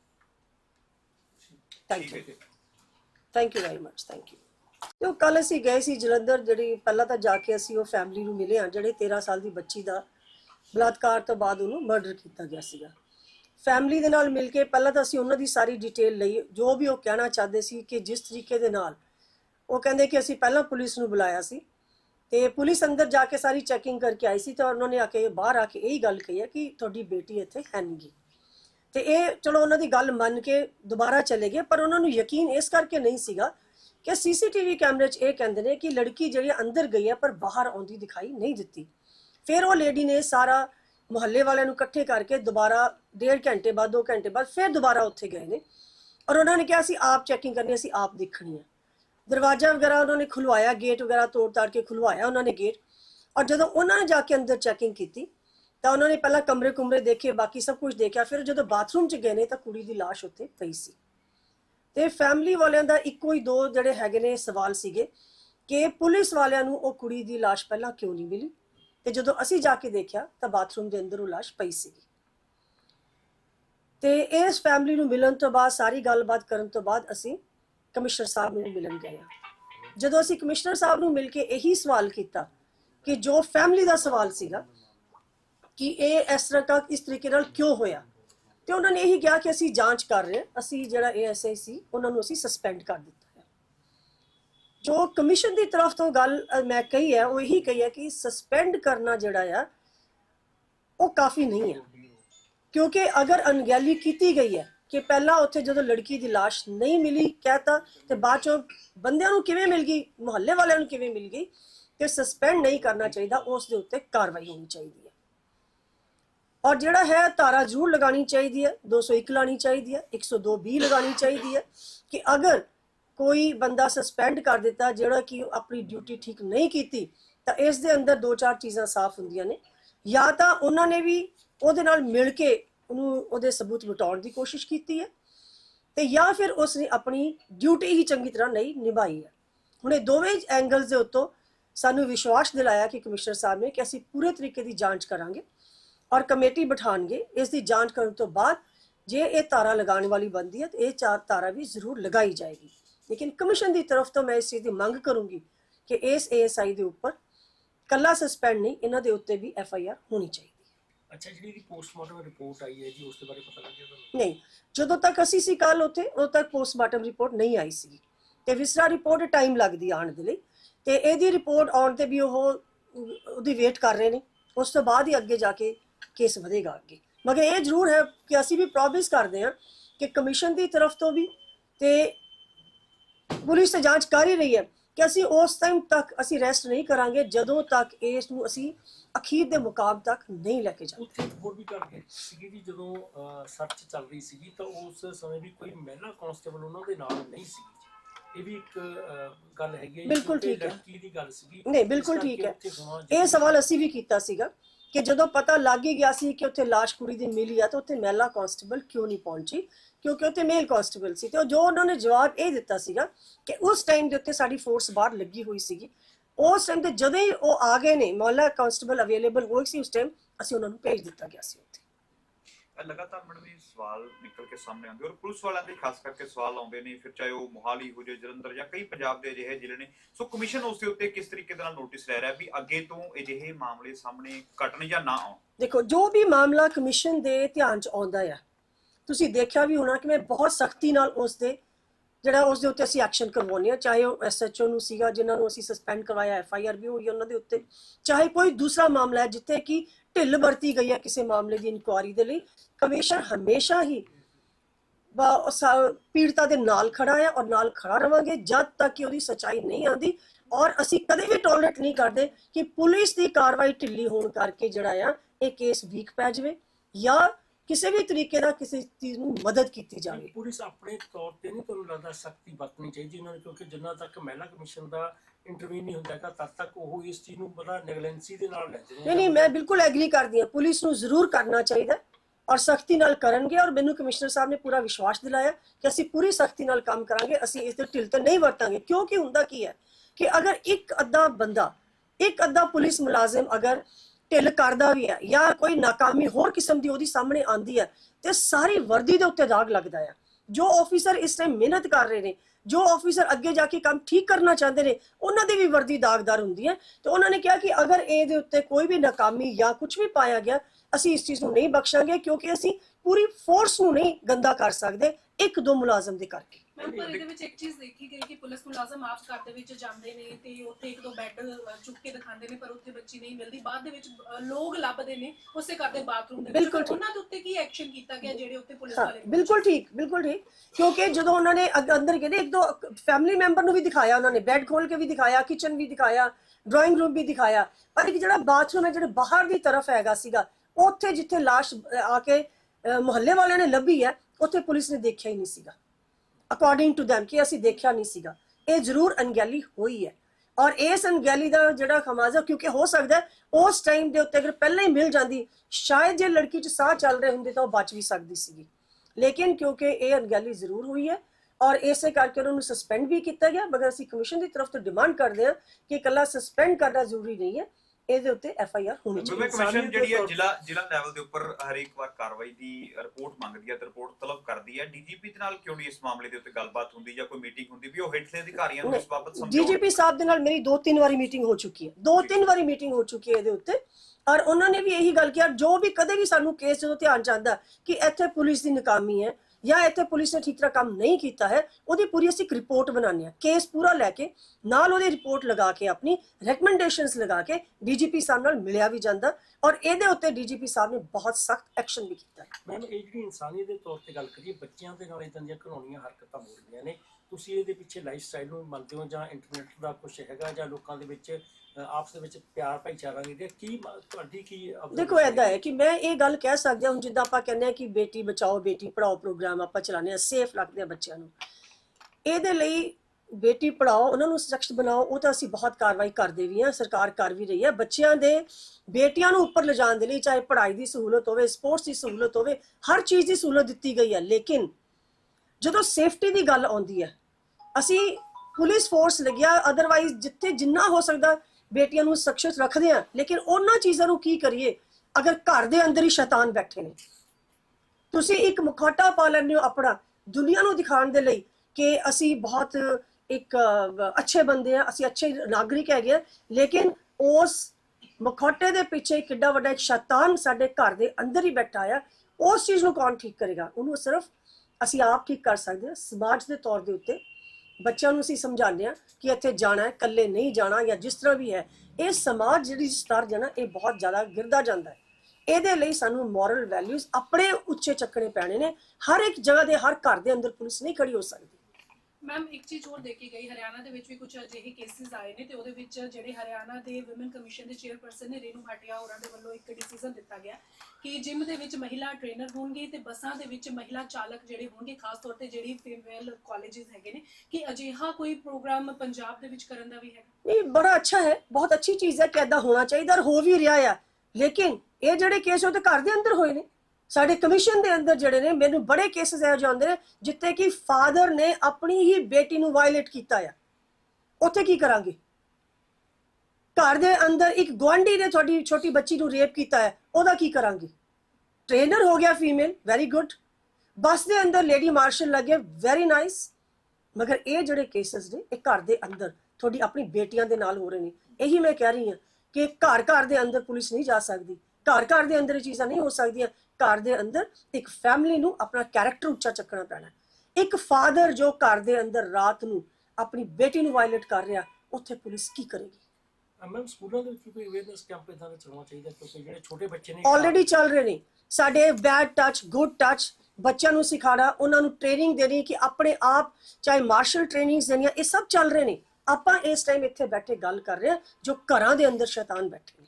ਥੈਂਕ ਯੂ ਹੈ thank you very much thank you ਤੇ ਉਹ ਕੱਲ ਅਸੀਂ ਗਏ ਸੀ ਜਲੰਧਰ ਜਿਹੜੀ ਪਹਿਲਾਂ ਤਾਂ ਜਾ ਕੇ ਅਸੀਂ ਉਹ ਫੈਮਿਲੀ ਨੂੰ ਮਿਲੇ ਆ ਜਿਹੜੇ 13 ਸਾਲ ਦੀ ਬੱਚੀ ਦਾ ਬਲਾਤਕਾਰ ਤੋਂ ਬਾਅਦ ਉਹਨੂੰ ਮਰਡਰ ਕੀਤਾ ਗਿਆ ਸੀਗਾ। ਫੈਮਿਲੀ ਦੇ ਨਾਲ ਮਿਲ ਕੇ ਪਹਿਲਾਂ ਤਾਂ ਅਸੀਂ ਉਹਨਾਂ ਦੀ ਸਾਰੀ ਡਿਟੇਲ ਲਈ ਜੋ ਵੀ ਉਹ ਕਹਿਣਾ ਚਾਹਦੇ ਸੀ ਕਿ ਜਿਸ ਤਰੀਕੇ ਦੇ ਨਾਲ ਉਹ ਕਹਿੰਦੇ ਕਿ ਅਸੀਂ ਪਹਿਲਾਂ ਪੁਲਿਸ ਨੂੰ ਬੁਲਾਇਆ ਸੀ ਤੇ ਪੁਲਿਸ ਅੰਦਰ ਜਾ ਕੇ ਸਾਰੀ ਚੈਕਿੰਗ ਕਰਕੇ ਆਈ ਸੀ ਤਾਂ ਉਹਨਾਂ ਨੇ ਆ ਕੇ ਬਾਹਰ ਆ ਕੇ ਇਹੀ ਗੱਲ ਕਹੀ ਹੈ ਕਿ ਤੁਹਾਡੀ ਬੇਟੀ ਇੱਥੇ ਹੈ ਨਹੀਂਗੀ ਤੇ ਇਹ ਚਲੋ ਉਹਨਾਂ ਦੀ ਗੱਲ ਮੰਨ ਕੇ ਦੁਬਾਰਾ ਚਲੇ ਗਏ, ਪਰ ਉਹਨਾਂ ਨੂੰ ਯਕੀਨ ਇਸ ਕਰਕੇ ਨਹੀਂ ਸੀਗਾ ਕਿ ਸੀਸੀਟੀਵੀ ਕੈਮਰੇ 'ਚ ਇਹ ਕਹਿੰਦੇ ਨੇ ਕਿ ਲੜਕੀ ਜਿਹੜੀ ਅੰਦਰ ਗਈ ਹੈ ਪਰ ਬਾਹਰ ਆਉਂਦੀ ਦਿਖਾਈ ਨਹੀਂ ਦਿੱਤੀ। ਫਿਰ ਉਹ ਲੇਡੀ ਨੇ ਸਾਰਾ ਮੁਹੱਲੇ ਵਾਲਿਆਂ ਨੂੰ ਇਕੱਠੇ ਕਰਕੇ ਦੁਬਾਰਾ ਡੇਢ ਘੰਟੇ ਬਾਅਦ 2 ਘੰਟੇ ਬਾਅਦ ਫਿਰ ਦੁਬਾਰਾ ਉੱਥੇ ਗਏ ਨੇ। ਔਰ ਉਹਨਾਂ ਨੇ ਕਿਹਾ ਸੀ ਆਪ ਚੈਕਿੰਗ ਕਰਨੀ ਅਸੀਂ ਆਪ ਦੇਖਣੀ ਹੈ। ਦਰਵਾਜ਼ਾ ਵਗੈਰਾ ਉਹਨਾਂ ਨੇ ਖੁਲਵਾਇਆ ਗੇਟ ਵਗੈਰਾ ਤੋੜ ਤਾੜ ਕੇ ਖੁਲਵਾਇਆ ਉਹਨਾਂ ਨੇ ਗੇਟ ਔਰ ਜਦੋਂ ਉਹਨਾਂ ਨੇ ਜਾ ਕੇ ਅੰਦਰ ਚੈਕਿੰਗ ਕੀਤੀ, ਤਾਂ ਉਹਨਾਂ ਨੇ ਪਹਿਲਾਂ ਕਮਰੇ ਕੁਮਰੇ ਦੇਖੇ, ਬਾਕੀ ਸਭ ਕੁਝ ਦੇਖਿਆ। ਫਿਰ ਜਦੋਂ ਬਾਥਰੂਮ 'ਚ ਗਏ ਨੇ, ਤਾਂ ਕੁੜੀ ਦੀ ਲਾਸ਼ ਉੱਥੇ ਪਈ ਸੀ। ਤੇ ਫੈਮਿਲੀ ਵਾਲਿਆਂ ਦਾ ਇੱਕੋ ਹੀ ਦੋ ਜਿਹੜੇ ਹੈਗੇ ਨੇ ਸਵਾਲ ਸੀਗੇ ਕਿ ਪੁਲਿਸ ਵਾਲਿਆਂ ਨੂੰ ਉਹ ਕੁੜੀ ਦੀ ਲਾਸ਼ ਪਹਿਲਾਂ ਕਿਉਂ ਨਹੀਂ ਮਿਲੀ? ਤੇ ਜਦੋਂ ਅਸੀਂ ਜਾ ਕੇ ਦੇਖਿਆ, ਤਾਂ ਬਾਥਰੂਮ ਦੇ ਅੰਦਰ ਉਹ ਲਾਸ਼ ਪਈ ਸੀਗੀ। ਤੇ ਇਸ ਫੈਮਿਲੀ ਨੂੰ ਮਿਲਣ ਤੋਂ ਬਾਅਦ, ਸਾਰੀ ਗੱਲਬਾਤ ਕਰਨ ਤੋਂ ਬਾਅਦ ਅਸੀਂ ਕਮਿਸ਼ਨਰ ਸਾਹਿਬ ਨੂੰ ਮਿਲਣ ਗਏ ਹਾਂ ਜਦੋਂ ਅਸੀਂ ਕਮਿਸ਼ਨਰ ਸਾਹਿਬ ਨੂੰ ਮਿਲ ਕੇ ਇਹੀ ਸਵਾਲ ਕੀਤਾ ਕਿ ਜੋ ਫੈਮਿਲੀ ਦਾ ਸਵਾਲ ਸੀਗਾ ਕਿ ਇਹ ਇਸ ਤਰ੍ਹਾਂ ਇਸ ਤਰੀਕੇ ਨਾਲ ਕਿਉਂ ਹੋਇਆ, ਤੇ ਉਹਨਾਂ ਨੇ ਇਹੀ ਕਿਹਾ ਕਿ ਅਸੀਂ ਜਾਂਚ ਕਰ ਰਹੇ ਹਾਂ, ਅਸੀਂ ਜਿਹੜਾ ਏਐਸਆਈ ਸੀ, ਉਹਨਾਂ ਨੂੰ ਅਸੀਂ ਸਸਪੈਂਡ ਕਰ ਦਿੱਤਾ ਹੈ। ਜੋ ਕਮਿਸ਼ਨ ਦੀ ਤਰਫ ਤੋਂ ਗੱਲ ਮੈਂ ਕਹੀ ਹੈ, ਉਹ ਇਹੀ ਕਹੀ ਹੈ ਕਿ ਸਸਪੈਂਡ ਕਰਨਾ ਜਿਹੜਾ ਆ, ਉਹ ਕਾਫੀ ਨਹੀਂ ਹੈ। ਕਿਉਂਕਿ ਅਗਰ ਅਣਗਹਿਲੀ ਕੀਤੀ ਗਈ ਹੈ ਕਿ ਪਹਿਲਾਂ ਉੱਥੇ ਜਦੋਂ ਲੜਕੀ ਦੀ ਲਾਸ਼ ਨਹੀਂ ਮਿਲੀ ਕਹਤਾ ਤੇ ਬਾਅਦ ਚੋਂ ਬੰਦਿਆਂ ਨੂੰ ਕਿਵੇਂ ਮਿਲ ਗਈ, ਮੁਹੱਲੇ ਵਾਲਿਆਂ ਨੂੰ ਕਿਵੇਂ ਮਿਲ ਗਈ ਤੇ ਸਸਪੈਂਡ ਨਹੀਂ ਕਰਨਾ ਚਾਹੀਦਾ, ਉਸ ਦੇ ਉੱਤੇ ਕਾਰਵਾਈ ਹੋਣੀ ਚਾਹੀਦੀ ਹੈ। ਔਰ ਜਿਹੜਾ ਹੈ ਤਾਰਾ ਜ਼ਰੂਰ ਲਗਾਣੀ ਚਾਹੀਦੀ ਹੈ 201 ਲਾਣੀ ਚਾਹੀਦੀ ਹੈ 102 ਬੀ ਲਗਾਣੀ ਚਾਹੀਦੀ ਹੈ ਕਿ ਅਗਰ ਕੋਈ ਬੰਦਾ ਸਸਪੈਂਡ ਕਰ ਦਿੱਤਾ, ਜਿਹੜਾ ਕਿ ਆਪਣੀ ਡਿਊਟੀ ਠੀਕ ਨਹੀਂ ਕੀਤੀ, ਤਾਂ ਇਸ ਦੇ ਅੰਦਰ ਦੋ ਚਾਰ ਚੀਜ਼ਾਂ ਸਾਫ਼ ਹੁੰਦੀਆਂ ਨੇ। ਜਾਂ ਤਾਂ ਉਹਨਾਂ ਨੇ ਵੀ ਉਹਦੇ ਨਾਲ ਮਿਲ ਕੇ ਉਹਨੂੰ ਉਹਦੇ ਸਬੂਤ ਮਿਟਾਉਣ ਦੀ ਕੋਸ਼ਿਸ਼ ਕੀਤੀ ਹੈ ਤੇ ਜਾਂ ਫਿਰ ਉਸ ਨੇ ਆਪਣੀ ਡਿਊਟੀ ਹੀ ਚੰਗੀ ਤਰ੍ਹਾਂ ਨਹੀਂ ਨਿਭਾਈ ਹੈ। ਹੁਣ ਇਹ ਦੋਵੇਂ ਐਂਗਲਸ ਦੇ ਉੱਤੋਂ ਸਾਨੂੰ ਵਿਸ਼ਵਾਸ ਦਿਲਾਇਆ ਕਿ ਕਮਿਸ਼ਨਰ ਸਾਹਿਬ ਨੇ ਕਿ ਅਸੀਂ ਪੂਰੇ ਤਰੀਕੇ ਦੀ ਜਾਂਚ ਕਰਾਂਗੇ ਔਰ ਕਮੇਟੀ ਬਿਠਾਣਗੇ ਇਸ ਦੀ ਜਾਂਚ ਕਰਨ ਤੋਂ ਬਾਅਦ ਜੇ ਇਹ ਤਾਰਾ ਲਗਾਉਣ ਵਾਲੀ ਬੰਦੀ ਹੈ ਤੇ ਇਹ ਚਾਰ ਤਾਰਾ ਵੀ ਜ਼ਰੂਰ ਲਗਾਈ ਜਾਏਗੀ। ਲੇਕਿਨ ਕਮਿਸ਼ਨ ਦੀ ਤਰਫ ਤੋਂ ਮੈਂ ਇਸ ਚੀਜ਼ ਦੀ ਮੰਗ ਕਰੂੰਗੀ ਕਿ ਇਸ ਏਐਸਆਈ ਦੇ ਉੱਪਰ ਕੱਲਾ ਸਸਪੈਂਡ ਨਹੀਂ, ਇਹਨਾਂ ਦੇ ਉੱਤੇ ਵੀ ਐਫਆਈਆਰ ਹੋਣੀ ਚਾਹੀਦੀ। ਅੱਛਾ, ਜਿਹੜੀ ਇਹਦੀ ਪੋਸਟਮਾਰਟਮ ਰਿਪੋਰਟ ਆਈ ਹੈ ਜੀ, ਉਸ ਦੇ ਬਾਰੇ ਪਤਾ ਲੱਗਿਆ ਤੁਹਾਨੂੰ? ਨਹੀਂ, ਜਦੋਂ ਤੱਕ ਅਸੀਂ ਸੀ ਕੱਲ ਉੱਥੇ, ਉਦੋਂ ਤੱਕ ਪੋਸਟਮਾਰਟਮ ਰਿਪੋਰਟ ਨਹੀਂ ਆਈ ਸੀ ਤੇ ਵਿਸਰਾ ਰਿਪੋਰਟ ਟਾਈਮ ਲੱਗਦੀ ਆ ਆਉਣ ਦੇ ਲਈ। ਤੇ ਇਹਦੀ ਰਿਪੋਰਟ ਆਉਣ ਤੇ ਵੀ ਉਹ, ਉਹਦੀ ਵੇਟ ਕਰ ਰਹੇ ਨੇ। ਉਸ ਤੋਂ ਬਾਅਦ ਹੀ ਅੱਗੇ ਜਾ ਕੇ ਕੇਸ ਵਧੇਗਾ ਅੱਗੇ। ਮਗਰ ਇਹ ਜ਼ਰੂਰ ਹੈ ਕਿ ਅਸੀਂ ਵੀ ਪ੍ਰੋਮਿਸ ਕਰਦੇ ਹਾਂ ਕਿ ਕਮਿਸ਼ਨ ਦੀ ਤਰਫ ਤੋਂ ਵੀ ਤੇ ਪੁਲਿਸ ਤੇ ਜਾਂਚ ਕਰ ਹੀ ਰਹੀ ਹੈ। ਕਿ ਅਸੀਂ ਉਸ ਟਾਈਮ ਤੱਕ ਅਸੀਂ ਰੈਸਟ ਨਹੀਂ ਕਰਾਂਗੇ ਜਦੋਂ ਤੱਕ ਇਸ ਨੂੰ ਅਸੀਂ ਅਖੀਰ ਦੇ ਮੁਕਾਮ ਤੱਕ ਨਹੀਂ ਲੈ ਕੇ ਉੱਥੇ ਇੱਕ ਹੋਰ ਵੀ ਗੱਲ ਸੀਗੀ ਜੀ ਜਦੋਂ ਸਰਚ ਚੱਲ ਰਹੀ ਸੀਗੀ ਤਾਂ ਉਸ ਸਮੇਂ ਵੀ ਕੋਈ ਮਹਿਲਾ ਕਾਂਸਟੇਬਲ ਉਹਨਾਂ ਦੇ ਨਾਲ ਨਹੀਂ ਜੀ। ਇਹ ਵੀ ਇੱਕ ਗੱਲ ਹੈਗੀ ਹੈ ਬਿਲਕੁਲ ਠੀਕ ਹੈ। ਲੜਕੀ ਦੀ ਗੱਲ ਸੀਗੀ ਨਹੀਂ, ਬਿਲਕੁਲ ਠੀਕ ਹੈ। ਇਹ ਸਵਾਲ ਅਸੀਂ ਵੀ ਕੀਤਾ ਸੀਗਾ ਕਿ ਜਦੋਂ ਪਤਾ ਲੱਗ ਹੀ ਗਿਆ ਸੀ ਕਿ ਉੱਥੇ ਲਾਸ਼ ਕੁੜੀ ਦੀ ਮਿਲੀ ਆ, ਤਾਂ ਉੱਥੇ ਮਹਿਲਾ ਕਾਂਸਟੇਬਲ ਕਿਉਂ ਨਹੀਂ ਪਹੁੰਚੀ? ਕਿਉਂਕਿ ਉੱਥੇ ਮੇਲ ਕਾਂਸਟੇਬਲ ਸੀ। ਤੇ ਜੋ ਉਹਨਾਂ ਨੇ ਜਵਾਬ ਇਹ ਦਿੱਤਾ ਸੀਗਾ ਕਿ ਉਸ ਟਾਈਮ ਦੇ ਉੱਤੇ ਸਾਡੀ ਫੋਰਸ ਬਾਹਰ ਲੱਗੀ ਹੋਈ ਸੀਗੀ। ਉਸ ਟਾਈਮ ਤੇ ਜਦੋਂ ਹੀ ਉਹ ਆ ਗਏ ਨੇ, ਮਹਿਲਾ ਕਾਂਸਟੇਬਲ ਅਵੇਲੇਬਲ ਹੋਏ ਸੀ ਉਸ ਟਾਈਮ ਅਸੀਂ ਉਹਨਾਂ ਨੂੰ ਭੇਜ ਦਿੱਤਾ ਗਿਆ ਸੀ ਉੱਥੇ। ਇਹ ਲਗਾਤਾਰ ਮੈਡਮ ਇਹ ਸਵਾਲ ਨਿਕਲ ਕੇ ਸਾਹਮਣੇ ਆਉਂਦੇ ਔਰ ਪੁਲਿਸ ਵਾਲਿਆਂ ਦੇ ਖਾਸ ਕਰਕੇ ਸਵਾਲ ਆਉਂਦੇ ਨੇ, ਫਿਰ ਚਾਹੇ ਉਹ ਮੋਹਾਲੀ ਹੋ ਜਾਏ, ਜਲੰਧਰ ਜਾਂ ਕਈ ਪੰਜਾਬ ਦੇ ਅਜਿਹੇ ਜ਼ਿਲ੍ਹੇ ਨੇ। ਸੋ ਕਮਿਸ਼ਨ ਉਸ ਦੇ ਉੱਤੇ ਕਿਸ ਤਰੀਕੇ ਨਾਲ ਨੋਟਿਸ ਲੈ ਰਿਹਾ ਵੀ ਅੱਗੇ ਤੋਂ ਅਜਿਹੇ ਮਾਮਲੇ ਸਾਹਮਣੇ ਘਟਣ ਜਾਂ ਨਾ ਆਉਣ? ਦੇਖੋ, ਜੋ ਵੀ ਮਾਮਲਾ ਕਮਿਸ਼ਨ ਦੇ ਧਿਆਨ ਚ ਆਉਂਦਾ ਆ, ਤੁਸੀਂ ਦੇਖਿਆ ਵੀ ਹੋਣਾ ਕਿ ਮੈਂ ਬਹੁਤ ਸਖਤੀ ਨਾਲ ਉਸ ਦੇ ਜਿਹੜਾ ਉਸ ਦੇ ਉੱਤੇ ਅਸੀਂ ਐਕਸ਼ਨ ਕਰਵਾਉਂਦੇ ਆ ਚਾਹੇ ਉਹ ਐਸਐਚਓ ਨੂੰ ਸੀਗਾ, ਜਿਨ੍ਹਾਂ ਨੂੰ ਅਸੀਂ ਸਸਪੈਂਡ ਕਰਵਾਇਆ ਐਫਆਈਆਰ ਵੀ ਹੋਈ ਉਹਨਾਂ ਦੇ ਉੱਤੇ, ਚਾਹੇ ਕੋਈ ਦੂਸਰਾ ਮਾਮਲਾ ਹੈ, ਜਿੱਥੇ ਕਿ ਢਿੱਲ ਵਰਤੀ ਗਈ ਹੈ ਕਿਸੇ ਮਾਮਲੇ ਦੀ ਇਨਕੁਆਰੀ ਦੇ ਲਈ ਕਮਿਸ਼ਨ ਹਮੇਸ਼ਾ ਹੀ ਪੀੜਤਾ ਦੇ ਨਾਲ ਖੜਾ ਹੈ ਔਰ ਨਾਲ ਖੜਾ ਰਵਾਂਗੇ, ਜਦ ਤੱਕ ਕਿ ਉਹਦੀ ਸਚਾਈ ਨਹੀਂ ਆਉਂਦੀ ਔਰ ਅਸੀਂ ਕਦੇ ਵੀ ਟੋਲਰੇਟ ਨਹੀਂ ਕਰਦੇ ਕਿ ਪੁਲਿਸ ਦੀ ਕਾਰਵਾਈ ਢਿੱਲੀ ਹੋਣ ਕਰਕੇ ਜਿਹੜਾ ਆ, ਇਹ ਕੇਸ ਵੀਕ ਪੈ ਜਾਵੇ ਜਾਂ ਕਿਸੇ ਵੀ ਤਰੀਕੇ ਦਾ ਕਿਸੇ ਚੀਜ਼ ਨੂੰ ਮਦਦ ਕੀਤੀ ਜਾਵੇ। ਪੁਲਿਸ ਆਪਣੇ ਤੌਰ ਤੇ ਨਹੀਂ ਤੁਹਾਨੂੰ ਲੱਗਦਾ ਸਖਤੀ ਵਰਤਣੀ ਚਾਹੀਦੀ ਉਹਨਾਂ ਨੂੰ ਕਿਉਂਕਿ ਜਿੰਨਾ ਤੱਕ ਮਹਿਲਾ ਕਮਿਸ਼ਨ ਦਾ ਇੰਟਰਵਿਊ ਨਹੀਂ ਹੁੰਦਾ ਹੈਗਾ ਤਦ ਤੱਕ ਉਹ ਇਸ ਚੀਜ਼ ਨੂੰ ਬੜਾ ਨੈਗਲੈਂਸੀ ਦੇ ਨਾਲ ਲੈਂਦੇ ਨੇ। ਨਹੀਂ ਨਹੀਂ ਮੈਂ ਬਿਲਕੁਲ ਐਗਰੀ ਕਰਦੀ ਹਾਂ। ਪੁਲਿਸ ਨੂੰ ਜ਼ਰੂਰ ਕਰਨਾ ਚਾਹੀਦਾ ਔਰ ਸਖਤੀ ਨਾਲ ਕਰਨਗੇ ਔਰ ਮੈਨੂੰ ਕਮਿਸ਼ਨਰ ਸਾਹਿਬ ਨੇ ਪੂਰਾ ਵਿਸ਼ਵਾਸ ਦਿਲਾਇਆ ਕਿ ਅਸੀਂ ਪੂਰੀ ਸਖਤੀ ਨਾਲ ਕੰਮ ਕਰਾਂਗੇ ਅਸੀਂ ਇਸ ਤੇ ਢਿੱਲ ਤੇ ਨਹੀਂ ਵਰਤਾਂਗੇ। ਕਿਉਂਕਿ ਹੁੰਦਾ ਕੀ ਹੈ ਕਿ ਅਗਰ ਇੱਕ ਅੱਧਾ ਬੰਦਾ ਇੱਕ ਅੱਧਾ ਪੁਲਿਸ ਮੁਲਾਜ਼ਮ ਅਗਰ ਢਿੱਲ ਕਰਦਾ ਵੀ ਹੈ ਜਾਂ ਕੋਈ ਨਾਕਾਮੀ ਹੋਰ ਕਿਸਮ ਦੀ ਉਹਦੀ ਸਾਹਮਣੇ ਆਂਦੀ ਹੈ ਤੇ ਸਾਰੀ ਵਰਦੀ ਦੇ ਉੱਤੇ ਦਾਗ ਲੱਗਦਾ ਹੈ ਜੋ ਆਫੀਸਰ ਇਸ ਟਾਈਮ ਮਿਹਨਤ ਕਰ ਰਹੇ ਨੇ, ਜੋ ਆਫੀਸਰ ਅੱਗੇ ਜਾ ਕੇ ਕੰਮ ਠੀਕ ਕਰਨਾ ਚਾਹੁੰਦੇ ਨੇ, ਉਹਨਾਂ ਦੀ ਵੀ ਵਰਦੀ ਦਾਗਦਾਰ ਹੁੰਦੀ ਹੈ ਤੇ ਉਹਨਾਂ ਨੇ ਕਿਹਾ ਕਿ ਅਗਰ ਇਹਦੇ ਉੱਤੇ ਕੋਈ ਵੀ ਨਾਕਾਮੀ ਜਾਂ ਕੁਝ ਵੀ ਪਾਇਆ ਗਿਆ, ਅਸੀਂ ਇਸ ਚੀਜ਼ ਨੂੰ ਨਹੀਂ ਬਖਸ਼ਾਂਗੇ ਕਿਉਂਕਿ ਅਸੀਂ ਪੂਰੀ ਫੋਰਸ ਨੂੰ ਨਹੀਂ ਗੰਦਾ ਕਰ ਸਕਦੇ ਇੱਕ ਦੋ ਮੁਲਾਜ਼ਮ ਦੇ ਕਰਕੇ। ਮੈਮ ਪਰ ਇਹਦੇ ਵਿੱਚ ਇੱਕ ਚੀਜ਼ ਦੇਖੀ ਗਈ ਕਿ ਪੁਲਿਸ ਮੁਲਾਜ਼ਮ ਆਪ ਘਰ ਦੇ ਵਿੱਚ ਜਾਂਦੇ ਨੇ ਤੇ ਉੱਥੇ ਇੱਕ ਦੋ ਬੈੱਡ ਚੁੱਕ ਕੇ ਦਿਖਾਉਂਦੇ ਨੇ ਪਰ ਉੱਥੇ ਬੱਚੀ ਨਹੀਂ ਮਿਲਦੀ। ਬਾਅਦ ਦੇ ਵਿੱਚ ਅ, ਲੋਕ ਲੱਭਦੇ ਨੇ ਉਸੇ ਘਰ ਦੇ ਬਾਥਰੂਮ ਦੇ ਵਿੱਚ। ਬਿਲਕੁਲ ਫਿਰ ਠੀਕ। ਉਹਨਾਂ ਦੇ ਉੱਤੇ ਕੀ ਐਕਸ਼ਨ ਕੀਤਾ ਗਿਆ ਜਿਹੜੇ ਉੱਤੇ ਪੁਲਿਸ ਹਾਂ ਵਾਲੇ ਬਿਲਕੁਲ ਠੀਕ ਬਿਲਕੁਲ ਠੀਕ। ਕਿਉਂਕਿ ਜਦੋਂ ਉਹਨਾਂ ਨੇ ਅੱਗ- ਅੰਦਰ ਗਏ ਨੇ ਇੱਕ ਦੋ ਫੈਮਿਲੀ ਮੈਂਬਰ ਨੂੰ ਵੀ ਦਿਖਾਇਆ ਉਹਨਾਂ ਨੇ। ਬੈੱਡ ਖੋਲ ਕੇ ਵੀ ਦਿਖਾਇਆ ਕਿਚਨ ਵੀ ਦਿਖਾਇਆ ਡਰਾਇੰਗ ਰੂਮ ਵੀ ਦਿਖਾਇਆ। ਪਰ ਇੱਕ ਜਿਹੜਾ ਬਾਥਰੂਮ ਹੈ ਜਿਹੜੇ ਬਾਹਰ ਦੀ ਤਰਫ ਹੈਗਾ ਸੀਗਾ ਉੱਥੇ ਜਿੱਥੇ ਲਾਸ਼ ਆ ਕੇ ਮੁਹੱਲੇ ਵਾਲਿਆਂ ਨੇ ਲੱਭੀ ਹੈ ਉੱਥੇ ਪੁਲਿਸ ਨੇ ਦੇਖਿਆ ਹੀ ਨਹੀਂ ਸੀਗਾ। ਅਕੋਰਡਿੰਗ ਟੂ them, ਕਿ ਅਸੀਂ ਦੇਖਿਆ ਨਹੀਂ ਸੀਗਾ। ਇਹ ਜ਼ਰੂਰ ਅਣਗਹਿਲੀ ਹੋਈ ਹੈ। ਔਰ ਇਸ ਅਣਗਹਿਲੀ ਦਾ ਜਿਹੜਾ ਖਮਾਜ਼ਾ, ਕਿਉਂਕਿ ਹੋ ਸਕਦਾ ਉਸ ਟਾਈਮ ਦੇ ਉੱਤੇ ਅਗਰ ਪਹਿਲਾਂ ਹੀ ਮਿਲ ਜਾਂਦੀ, ਸ਼ਾਇਦ ਜੇ ਲੜਕੀ 'ਚ ਸਾਹ ਚੱਲ ਰਹੇ ਹੁੰਦੇ ਤਾਂ ਉਹ ਬਚ ਵੀ ਸਕਦੀ ਸੀਗੀ। ਲੇਕਿਨ ਕਿਉਂਕਿ ਇਹ ਅਣਗਹਿਲੀ ਜ਼ਰੂਰ ਹੋਈ ਹੈ ਔਰ ਇਸੇ ਕਰਕੇ ਉਹਨਾਂ ਨੂੰ ਸਸਪੈਂਡ ਵੀ ਕੀਤਾ ਗਿਆ, ਮਗਰ ਅਸੀਂ ਕਮਿਸ਼ਨ ਦੀ ਤਰਫ ਤੋਂ ਡਿਮਾਂਡ ਕਰਦੇ ਹਾਂ ਕਿ ਇਕੱਲਾ ਸਸਪੈਂਡ ਕਰਨਾ ਜ਼ਰੂਰੀ ਨਹੀਂ ਹੈ। ਇਹਦੇ ਉੱਤੇ ਐਫ ਆਈ ਆਰ ਹੋਣੀ ਚਾਹੀਦੀ ਜਿਵੇਂ ਕਮਿਸ਼ਨ ਜਿਹੜੀ ਹੈ ਜ਼ਿਲ੍ਹਾ ਜ਼ਿਲ੍ਹਾ ਲੈਵਲ ਦੇ ਉੱਪਰ ਹਰੇਕ ਵਾਰ ਕਾਰਵਾਈ ਦੀ ਰਿਪੋਰਟ ਮੰਗਦੀ ਹੈ ਤੇ ਰਿਪੋਰਟ ਤਲਬ ਕਰਦੀ ਹੈ। ਡੀਜੀਪੀ ਦੇ ਨਾਲ ਕਿਉਂ ਨਹੀਂ ਇਸ ਮਾਮਲੇ ਦੇ ਉੱਤੇ ਗੱਲਬਾਤ ਹੁੰਦੀ ਜਾਂ ਕੋਈ ਮੀਟਿੰਗ ਹੁੰਦੀ? ਵੀ ਉਹ ਹੇਠਲੇ ਅਧਿਕਾਰੀਆਂ ਨੂੰ ਇਸ ਬਾਬਤ ਸਮਝਾਉਣ ਡੀਜੀਪੀ ਸਾਹਿਬ ਦੇ ਨਾਲ ਮੇਰੀ ਦੋ ਤਿੰਨ ਵਾਰੀ ਮੀਟਿੰਗ ਹੋ ਚੁੱਕੀ ਹੈ। ਦੋ ਤਿੰਨ ਵਾਰੀ ਮੀਟਿੰਗ ਹੋ ਚੁੱਕੀ ਹੈ ਇਹਦੇ ਉੱਤੇ। ਔਰ ਉਹਨਾਂ ਨੇ ਵੀ ਇਹੀ ਗੱਲ ਕਿਹਾ ਜੋ ਵੀ ਕਦੇ ਵੀ ਸਾਨੂੰ ਕੇਸ ਜਦੋਂ ਧਿਆਨ ਚ ਕਿ ਇੱਥੇ ਪੁਲਿਸ ਦੀ ਨਾਕਾਮੀ ਹੈ ਜਾਂ ਇੱਥੇ ਪੁਲਿਸ ਨੇ ਠੀਕ ਤਰ੍ਹਾਂ ਕੰਮ ਨਹੀਂ ਕੀਤਾ ਹੈ, ਉਹਦੀ ਪੂਰੀ ਅਸੀਂ ਇੱਕ ਰਿਪੋਰਟ ਬਣਾਉਂਦੇ ਹਾਂ। ਕੇਸ ਪੂਰਾ ਲੈ ਕੇ, ਨਾਲ ਉਹਦੀ ਰਿਪੋਰਟ ਲਗਾ ਕੇ ਆਪਣੀ ਰეკਮੈਂਡੇਸ਼ਨਸ ਲਗਾ ਕੇ ਡੀਜੀਪੀ ਸਾਹਿਬ ਨਾਲ ਮਿਲਿਆ ਵੀ ਜਾਂਦਾ ਔਰ ਇਹਦੇ ਉੱਤੇ ਡੀਜੀਪੀ ਸਾਹਿਬ ਨੇ ਬਹੁਤ ਸਖਤ ਐਕਸ਼ਨ ਵੀ ਕੀਤਾ। ਮੈਮ, ਇਹ ਜਿਹੜੀ ਇਨਸਾਨੀਅਤ ਦੇ ਤੌਰ ਤੇ ਗੱਲ ਕਰੀਏ, ਬੱਚਿਆਂ ਦੇ ਨਾਲ ਇਦਾਂ ਦੀਆਂ ਘਿਨੌਣੀਆਂ ਹਰਕਤਾਂ ਹੋ ਰਹੀਆਂ ਨੇ। ਤੁਸੀਂ ਇਹਦੇ ਪਿੱਛੇ ਲਾਈਫ ਸਟਾਈਲ ਨੂੰ ਮੰਨਦੇ ਹੋ ਜਾਂ ਇੰਟਰਨੈਟ ਦਾ ਕੁਝ ਹੈਗਾ ਜਾਂ ਲੋਕਾਂ ਦੇ ਵਿੱਚ ਆਪਸ ਦੇ ਵਿੱਚ ਪਿਆਰ ਭਾਈਚਾਰਾ ਨਹੀਂ ਰਿਹਾ ਕੀ ਤੁਹਾਡੀ ਕੀ ਦੇਖੋ ਐਦਾਂ ਹੈ ਕਿ ਮੈਂ ਇਹ ਗੱਲ ਕਹਿ ਸਕਦੀ ਹਾਂ ਹੁਣ ਜਿੱਦਾਂ ਆਪਾਂ ਕਹਿੰਦੇ ਆ ਕਿ ਬੇਟੀ ਬਚਾਓ ਬੇਟੀ ਪੜਾਓ ਪ੍ਰੋਗਰਾਮ ਆਪਾਂ ਚਲਾਉਂਦੇ ਆ ਸੇਫ ਰੱਖਦੇ ਆ ਬੱਚਿਆਂ ਨੂੰ। ਇਹਦੇ ਲਈ ਬੇਟੀ ਪੜਾਓ ਉਹਨਾਂ ਨੂੰ ਸਖਤ ਬਣਾਓ ਉਹ ਤਾਂ ਅਸੀਂ ਬਹੁਤ ਕਾਰਵਾਈ ਕਰਦੇ ਵੀ ਹਾਂ ਸਰਕਾਰ ਕਰ ਵੀ ਰਹੀ ਹੈ। ਬੱਚਿਆਂ ਦੇ ਬੇਟੀਆਂ ਨੂੰ ਉੱਪਰ ਲਿਜਾਣ ਦੇ ਲਈ ਚਾਹੇ ਪੜ੍ਹਾਈ ਦੀ ਸਹੂਲਤ ਹੋਵੇ ਸਪੋਰਟਸ ਦੀ ਸਹੂਲਤ ਹੋਵੇ ਹਰ ਚੀਜ਼ ਦੀ ਸਹੂਲਤ ਦਿੱਤੀ ਗਈ ਹੈ। ਲੇਕਿਨ ਜਦੋਂ ਸੇਫਟੀ ਦੀ ਗੱਲ ਆਉਂਦੀ ਹੈ ਅਸੀਂ ਪੁਲਿਸ ਫੋਰਸ ਲੱਗਿਆ ਅਦਰਵਾਈਜ਼ ਜਿੱਥੇ ਜਿੰਨਾ ਹੋ ਸਕਦਾ ਬੇਟੀਆਂ ਨੂੰ ਸਖਸ਼ਤ ਰੱਖਦੇ ਆ ਲੇਕਿਨ ਉਹਨਾਂ ਚੀਜ਼ਾਂ ਨੂੰ ਕੀ ਕਰੀਏ? ਅਗਰ ਘਰ ਦੇ ਅੰਦਰ ਹੀ ਸ਼ੈਤਾਨ ਬੈਠੇ ਨੇ। ਤੁਸੀਂ ਇੱਕ ਮੁਖੌਟਾ ਪਾ ਲੈਂਦੇ ਹੋ ਆਪਣਾ, ਦੁਨੀਆ ਨੂੰ ਦਿਖਾਉਣ ਦੇ ਲਈ ਕਿ ਅਸੀਂ ਬਹੁਤ ਇੱਕ ਅੱਛੇ ਬੰਦੇ ਆ ਅਸੀਂ ਅੱਛੇ ਨਾਗਰਿਕ ਹੈਗੇ ਆ ਲੇਕਿਨ ਉਸ ਮੁਖੌਟੇ ਦੇ ਪਿੱਛੇ ਕਿੱਡਾ ਵੱਡਾ ਇੱਕ ਸ਼ੈਤਾਨ ਸਾਡੇ ਘਰ ਦੇ ਅੰਦਰ ਹੀ ਬੈਠਾ ਆ, ਉਸ ਚੀਜ਼ ਨੂੰ ਕੌਣ ਠੀਕ ਕਰੇਗਾ? ਉਹਨੂੰ ਸਿਰਫ ਅਸੀਂ ਆਪ ਠੀਕ ਕਰ ਸਕਦੇ ਹਾਂ, ਸਮਾਜ ਦੇ ਤੌਰ ਦੇ ਉੱਤੇ ਬੱਚਿਆਂ ਨੂੰ ਅਸੀਂ ਸਮਝਾਉਂਦੇ ਹਾਂ ਕਿ ਇੱਥੇ ਜਾਣਾ ਹੈ, ਇਕੱਲੇ ਨਹੀਂ ਜਾਣਾ ਜਾਂ ਜਿਸ ਤਰ੍ਹਾਂ ਵੀ ਹੈ, ਇਹ ਸਮਾਜ ਜਿਹੜੀ ਸਤਰ ਜਨਾ ਇਹ ਬਹੁਤ ਜ਼ਿਆਦਾ ਗਿਰਦਾ ਜਾਂਦਾ ਹੈ। ਇਹਦੇ ਲਈ ਸਾਨੂੰ ਮੋਰਲ ਵੈਲਿਊਜ਼ ਆਪਣੇ ਉੱਚੇ ਚੱਕਣੇ ਪੈਣੇ ਨੇ। ਹਰ ਇੱਕ ਜਗ੍ਹਾ ਦੇ ਹਰ ਘਰ ਦੇ ਅੰਦਰ ਪੁਲਿਸ ਨਹੀਂ ਖੜੀ ਹੋ ਸਕਦੀ। ਮੈਮ ਇੱਕ ਚੀਜ਼ ਹੋਰ ਦੇਖੀ ਗਈ, ਹਰਿਆਣਾ ਦੇ ਵਿੱਚ ਵੀ ਕੁਝ ਅਜਿਹੇ ਕੇਸਿਸ ਆਏ ਨੇ ਤੇ ਉਹਦੇ ਵਿੱਚ ਜਿਹੜੇ ਹਰਿਆਣਾ ਦੇ ਔਮਨ ਕਮਿਸ਼ਨ ਦੇ ਚੇਅਰਪਰਸਨ ਨੇ ਰੇਨੂ ਭਾਟੀਆ ਹੋਰਾਂ ਦੇ ਵੱਲੋਂ ਇੱਕ ਡਿਸੀਜਨ ਦਿੱਤਾ ਗਿਆ ਕਿ ਜਿਮ ਦੇ ਵਿੱਚ ਮਹਿਲਾ ਟ੍ਰੇਨਰ ਹੋਣਗੇ ਤੇ ਬੱਸਾਂ ਦੇ ਵਿੱਚ ਮਹਿਲਾ ਚਾਲਕ ਜਿਹੜੇ ਹੋਣਗੇ, ਖਾਸ ਤੌਰ ਤੇ ਜਿਹੜੀ ਫੀਮੇਲ ਕਾਲਜਸ ਹੈਗੇ ਨੇ, ਕਿ ਅਜਿਹਾ ਕੋਈ ਪ੍ਰੋਗਰਾਮ ਪੰਜਾਬ ਦੇ ਵਿੱਚ ਕਰਨ ਦਾ ਵੀ ਹੈਗਾ? ਨਹੀਂ, ਬੜਾ ਅੱਛਾ ਹੈ, ਬਹੁਤ ਅੱਛੀ ਚੀਜ਼ ਹੈ ਕਿ ਐਦਾਂ ਹੋਣਾ ਚਾਹੀਦਾ ਔਰ ਹੋ ਵੀ ਰਿਹਾ ਆ। ਲੇਕਿਨ ਇਹ ਜਿਹੜੇ ਕੇਸ ਉਹ ਤੇ ਘਰ ਦੇ ਅੰਦਰ ਹੋਏ ਨੇ। ਸਾਡੇ ਕਮਿਸ਼ਨ ਦੇ ਅੰਦਰ ਜਿਹੜੇ ਨੇ, ਮੈਨੂੰ ਬੜੇ ਕੇਸਸ ਇਹੋ ਜਿਹੇ ਆਉਂਦੇ ਨੇ, ਜਿੱਥੇ ਕਿ ਫਾਦਰ ਨੇ ਆਪਣੀ ਹੀ ਬੇਟੀ ਨੂੰ ਵਾਇਲੇਟ ਕੀਤਾ ਆ। ਉੱਥੇ ਕੀ ਕਰਾਂਗੇ? ਘਰ ਦੇ ਅੰਦਰ ਇੱਕ ਗੁਆਂਢੀ ਨੇ ਤੁਹਾਡੀ ਛੋਟੀ ਬੱਚੀ ਨੂੰ ਰੇਪ ਕੀਤਾ ਹੈ, ਉਹਦਾ ਕੀ ਕਰਾਂਗੇ? ਟ੍ਰੇਨਰ ਹੋ ਗਿਆ ਫੀਮੇਲ ਵੈਰੀ ਗੁੱਡ ਬੱਸ ਦੇ ਅੰਦਰ ਲੇਡੀ ਮਾਰਸ਼ਲ ਲੱਗੇ ਵੈਰੀ ਨਾਈਸ ਮਗਰ ਇਹ ਜਿਹੜੇ ਕੇਸਸ ਨੇ, ਇਹ ਘਰ ਦੇ ਅੰਦਰ ਤੁਹਾਡੀ ਆਪਣੀ ਬੇਟੀਆਂ ਦੇ ਨਾਲ ਹੋ ਰਹੇ ਨੇ। ਇਹੀ ਮੈਂ ਕਹਿ ਰਹੀ ਹਾਂ ਕਿ ਘਰ ਘਰ ਦੇ ਅੰਦਰ ਪੁਲਿਸ ਨਹੀਂ ਜਾ ਸਕਦੀ। ਘਰ ਘਰ ਦੇ ਅੰਦਰ ਇਹ ਚੀਜ਼ਾਂ ਨਹੀਂ ਹੋ ਸਕਦੀਆਂ। ਘਰ ਦੇ ਅੰਦਰ ਇੱਕ ਫੈਮਿਲੀ ਨੂੰ ਆਪਣਾ ਕੈਰੈਕਟਰ ਉੱਚਾ ਚੱਕਣਾ ਪੈਣਾ ਇੱਕ ਫਾਦਰ ਜੋ ਘਰ ਦੇ ਅੰਦਰ ਰਾਤ ਨੂੰ ਆਪਣੀ ਬੇਟੀ ਨੂੰ ਵਾਇਲੇਟ ਕਰ ਰਿਹਾ ਉੱਥੇ ਪੁਲਿਸ ਕੀ ਕਰੇਗੀ? ਮੈਮ ਸਕੂਲਾਂ ਦੇ ਵਿੱਚ ਕੋਈ ਅਵੇਅਰਨੈਸ ਕੈਂਪ ਇਦਾਂ ਦਾ ਚਲਾਉਣਾ ਚਾਹੀਦਾ ਕਿਉਂਕਿ ਜਿਹੜੇ ਛੋਟੇ ਬੱਚੇ ਨੇ ਆਲਰੇਡੀ ਚੱਲ ਰਹੇ ਨੇ। ਸਾਡੇ ਬੈਡ ਟੱਚ ਗੁੱਡ ਟੱਚ ਬੱਚਿਆਂ ਨੂੰ ਸਿਖਾਣਾ ਉਹਨਾਂ ਨੂੰ ਟ੍ਰੇਨਿੰਗ ਦੇਣੀ ਕਿ ਆਪਣੇ ਆਪ ਚਾਹੇ ਮਾਰਸ਼ਲ ਟ੍ਰੇਨਿੰਗਸ ਦੇਣੀਆਂ ਇਹ ਸਭ ਚੱਲ ਰਹੇ ਨੇ। ਆਪਾਂ ਇਸ ਟਾਈਮ ਇੱਥੇ ਬੈਠੇ ਗੱਲ ਕਰ ਰਹੇ ਹਾਂ ਜੋ ਘਰਾਂ ਦੇ ਅੰਦਰ ਸ਼ੈਤਾਨ ਬੈਠੇ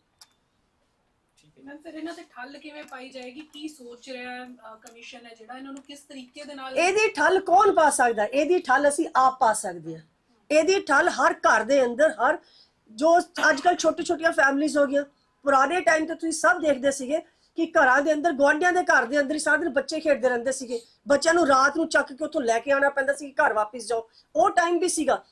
ਨੇ ਫਿਰ ਇਹਨਾਂ ਤੇ ਠੱਲ ਕਿਵੇਂ ਪਾਈ ਜਾਏਗੀ? ਕੀ ਸੋਚ ਰਿਹਾ ਕਮਿਸ਼ਨ ਹੈ ਜਿਹੜਾ? ਇਹਨਾਂ ਨੂੰ ਕਿਸ ਤਰੀਕੇ ਦੇ ਨਾਲ ਇਹਦੀ ਠੱਲ ਕੌਣ ਪਾ ਸਕਦਾ? ਇਹਦੀ ਠੱਲ ਅਸੀਂ ਆਪ ਪਾ ਸਕਦੇ ਹਾਂ। ਇਹਦੀ ਠੱਲ ਹਰ ਘਰ ਦੇ ਅੰਦਰ, ਹਰ ਜੋ ਅੱਜ ਕੱਲ ਛੋਟੀ ਛੋਟੀਆਂ ਫੈਮਲੀਆਂ ਹੋ ਗਈਆਂ, ਪੁਰਾਣੇ ਟਾਈਮ ਤੇ ਤੁਸੀਂ ਸਭ ਦੇਖਦੇ ਸੀਗੇ ਕਿ ਘਰਾਂ ਦੇ ਅੰਦਰ, ਗੁਆਂਢੀਆਂ ਦੇ ਘਰ ਦੇ ਅੰਦਰ ਹੀ ਸਾਰਾ ਦਿਨ ਬੱਚੇ ਖੇਡਦੇ ਰਹਿੰਦੇ ਸੀਗੇ। ਬੱਚਿਆਂ ਨੂੰ ਰਾਤ ਨੂੰ ਚੱਕ ਕੇ ਉੱਥੋਂ ਲੈ ਕੇ ਆਉਣਾ ਪੈਂਦਾ ਸੀ ਘਰ ਵਾਪਸ ਜਾਓ। ਉਹ ਟਾਈਮ ਵੀ ਸੀਗਾ।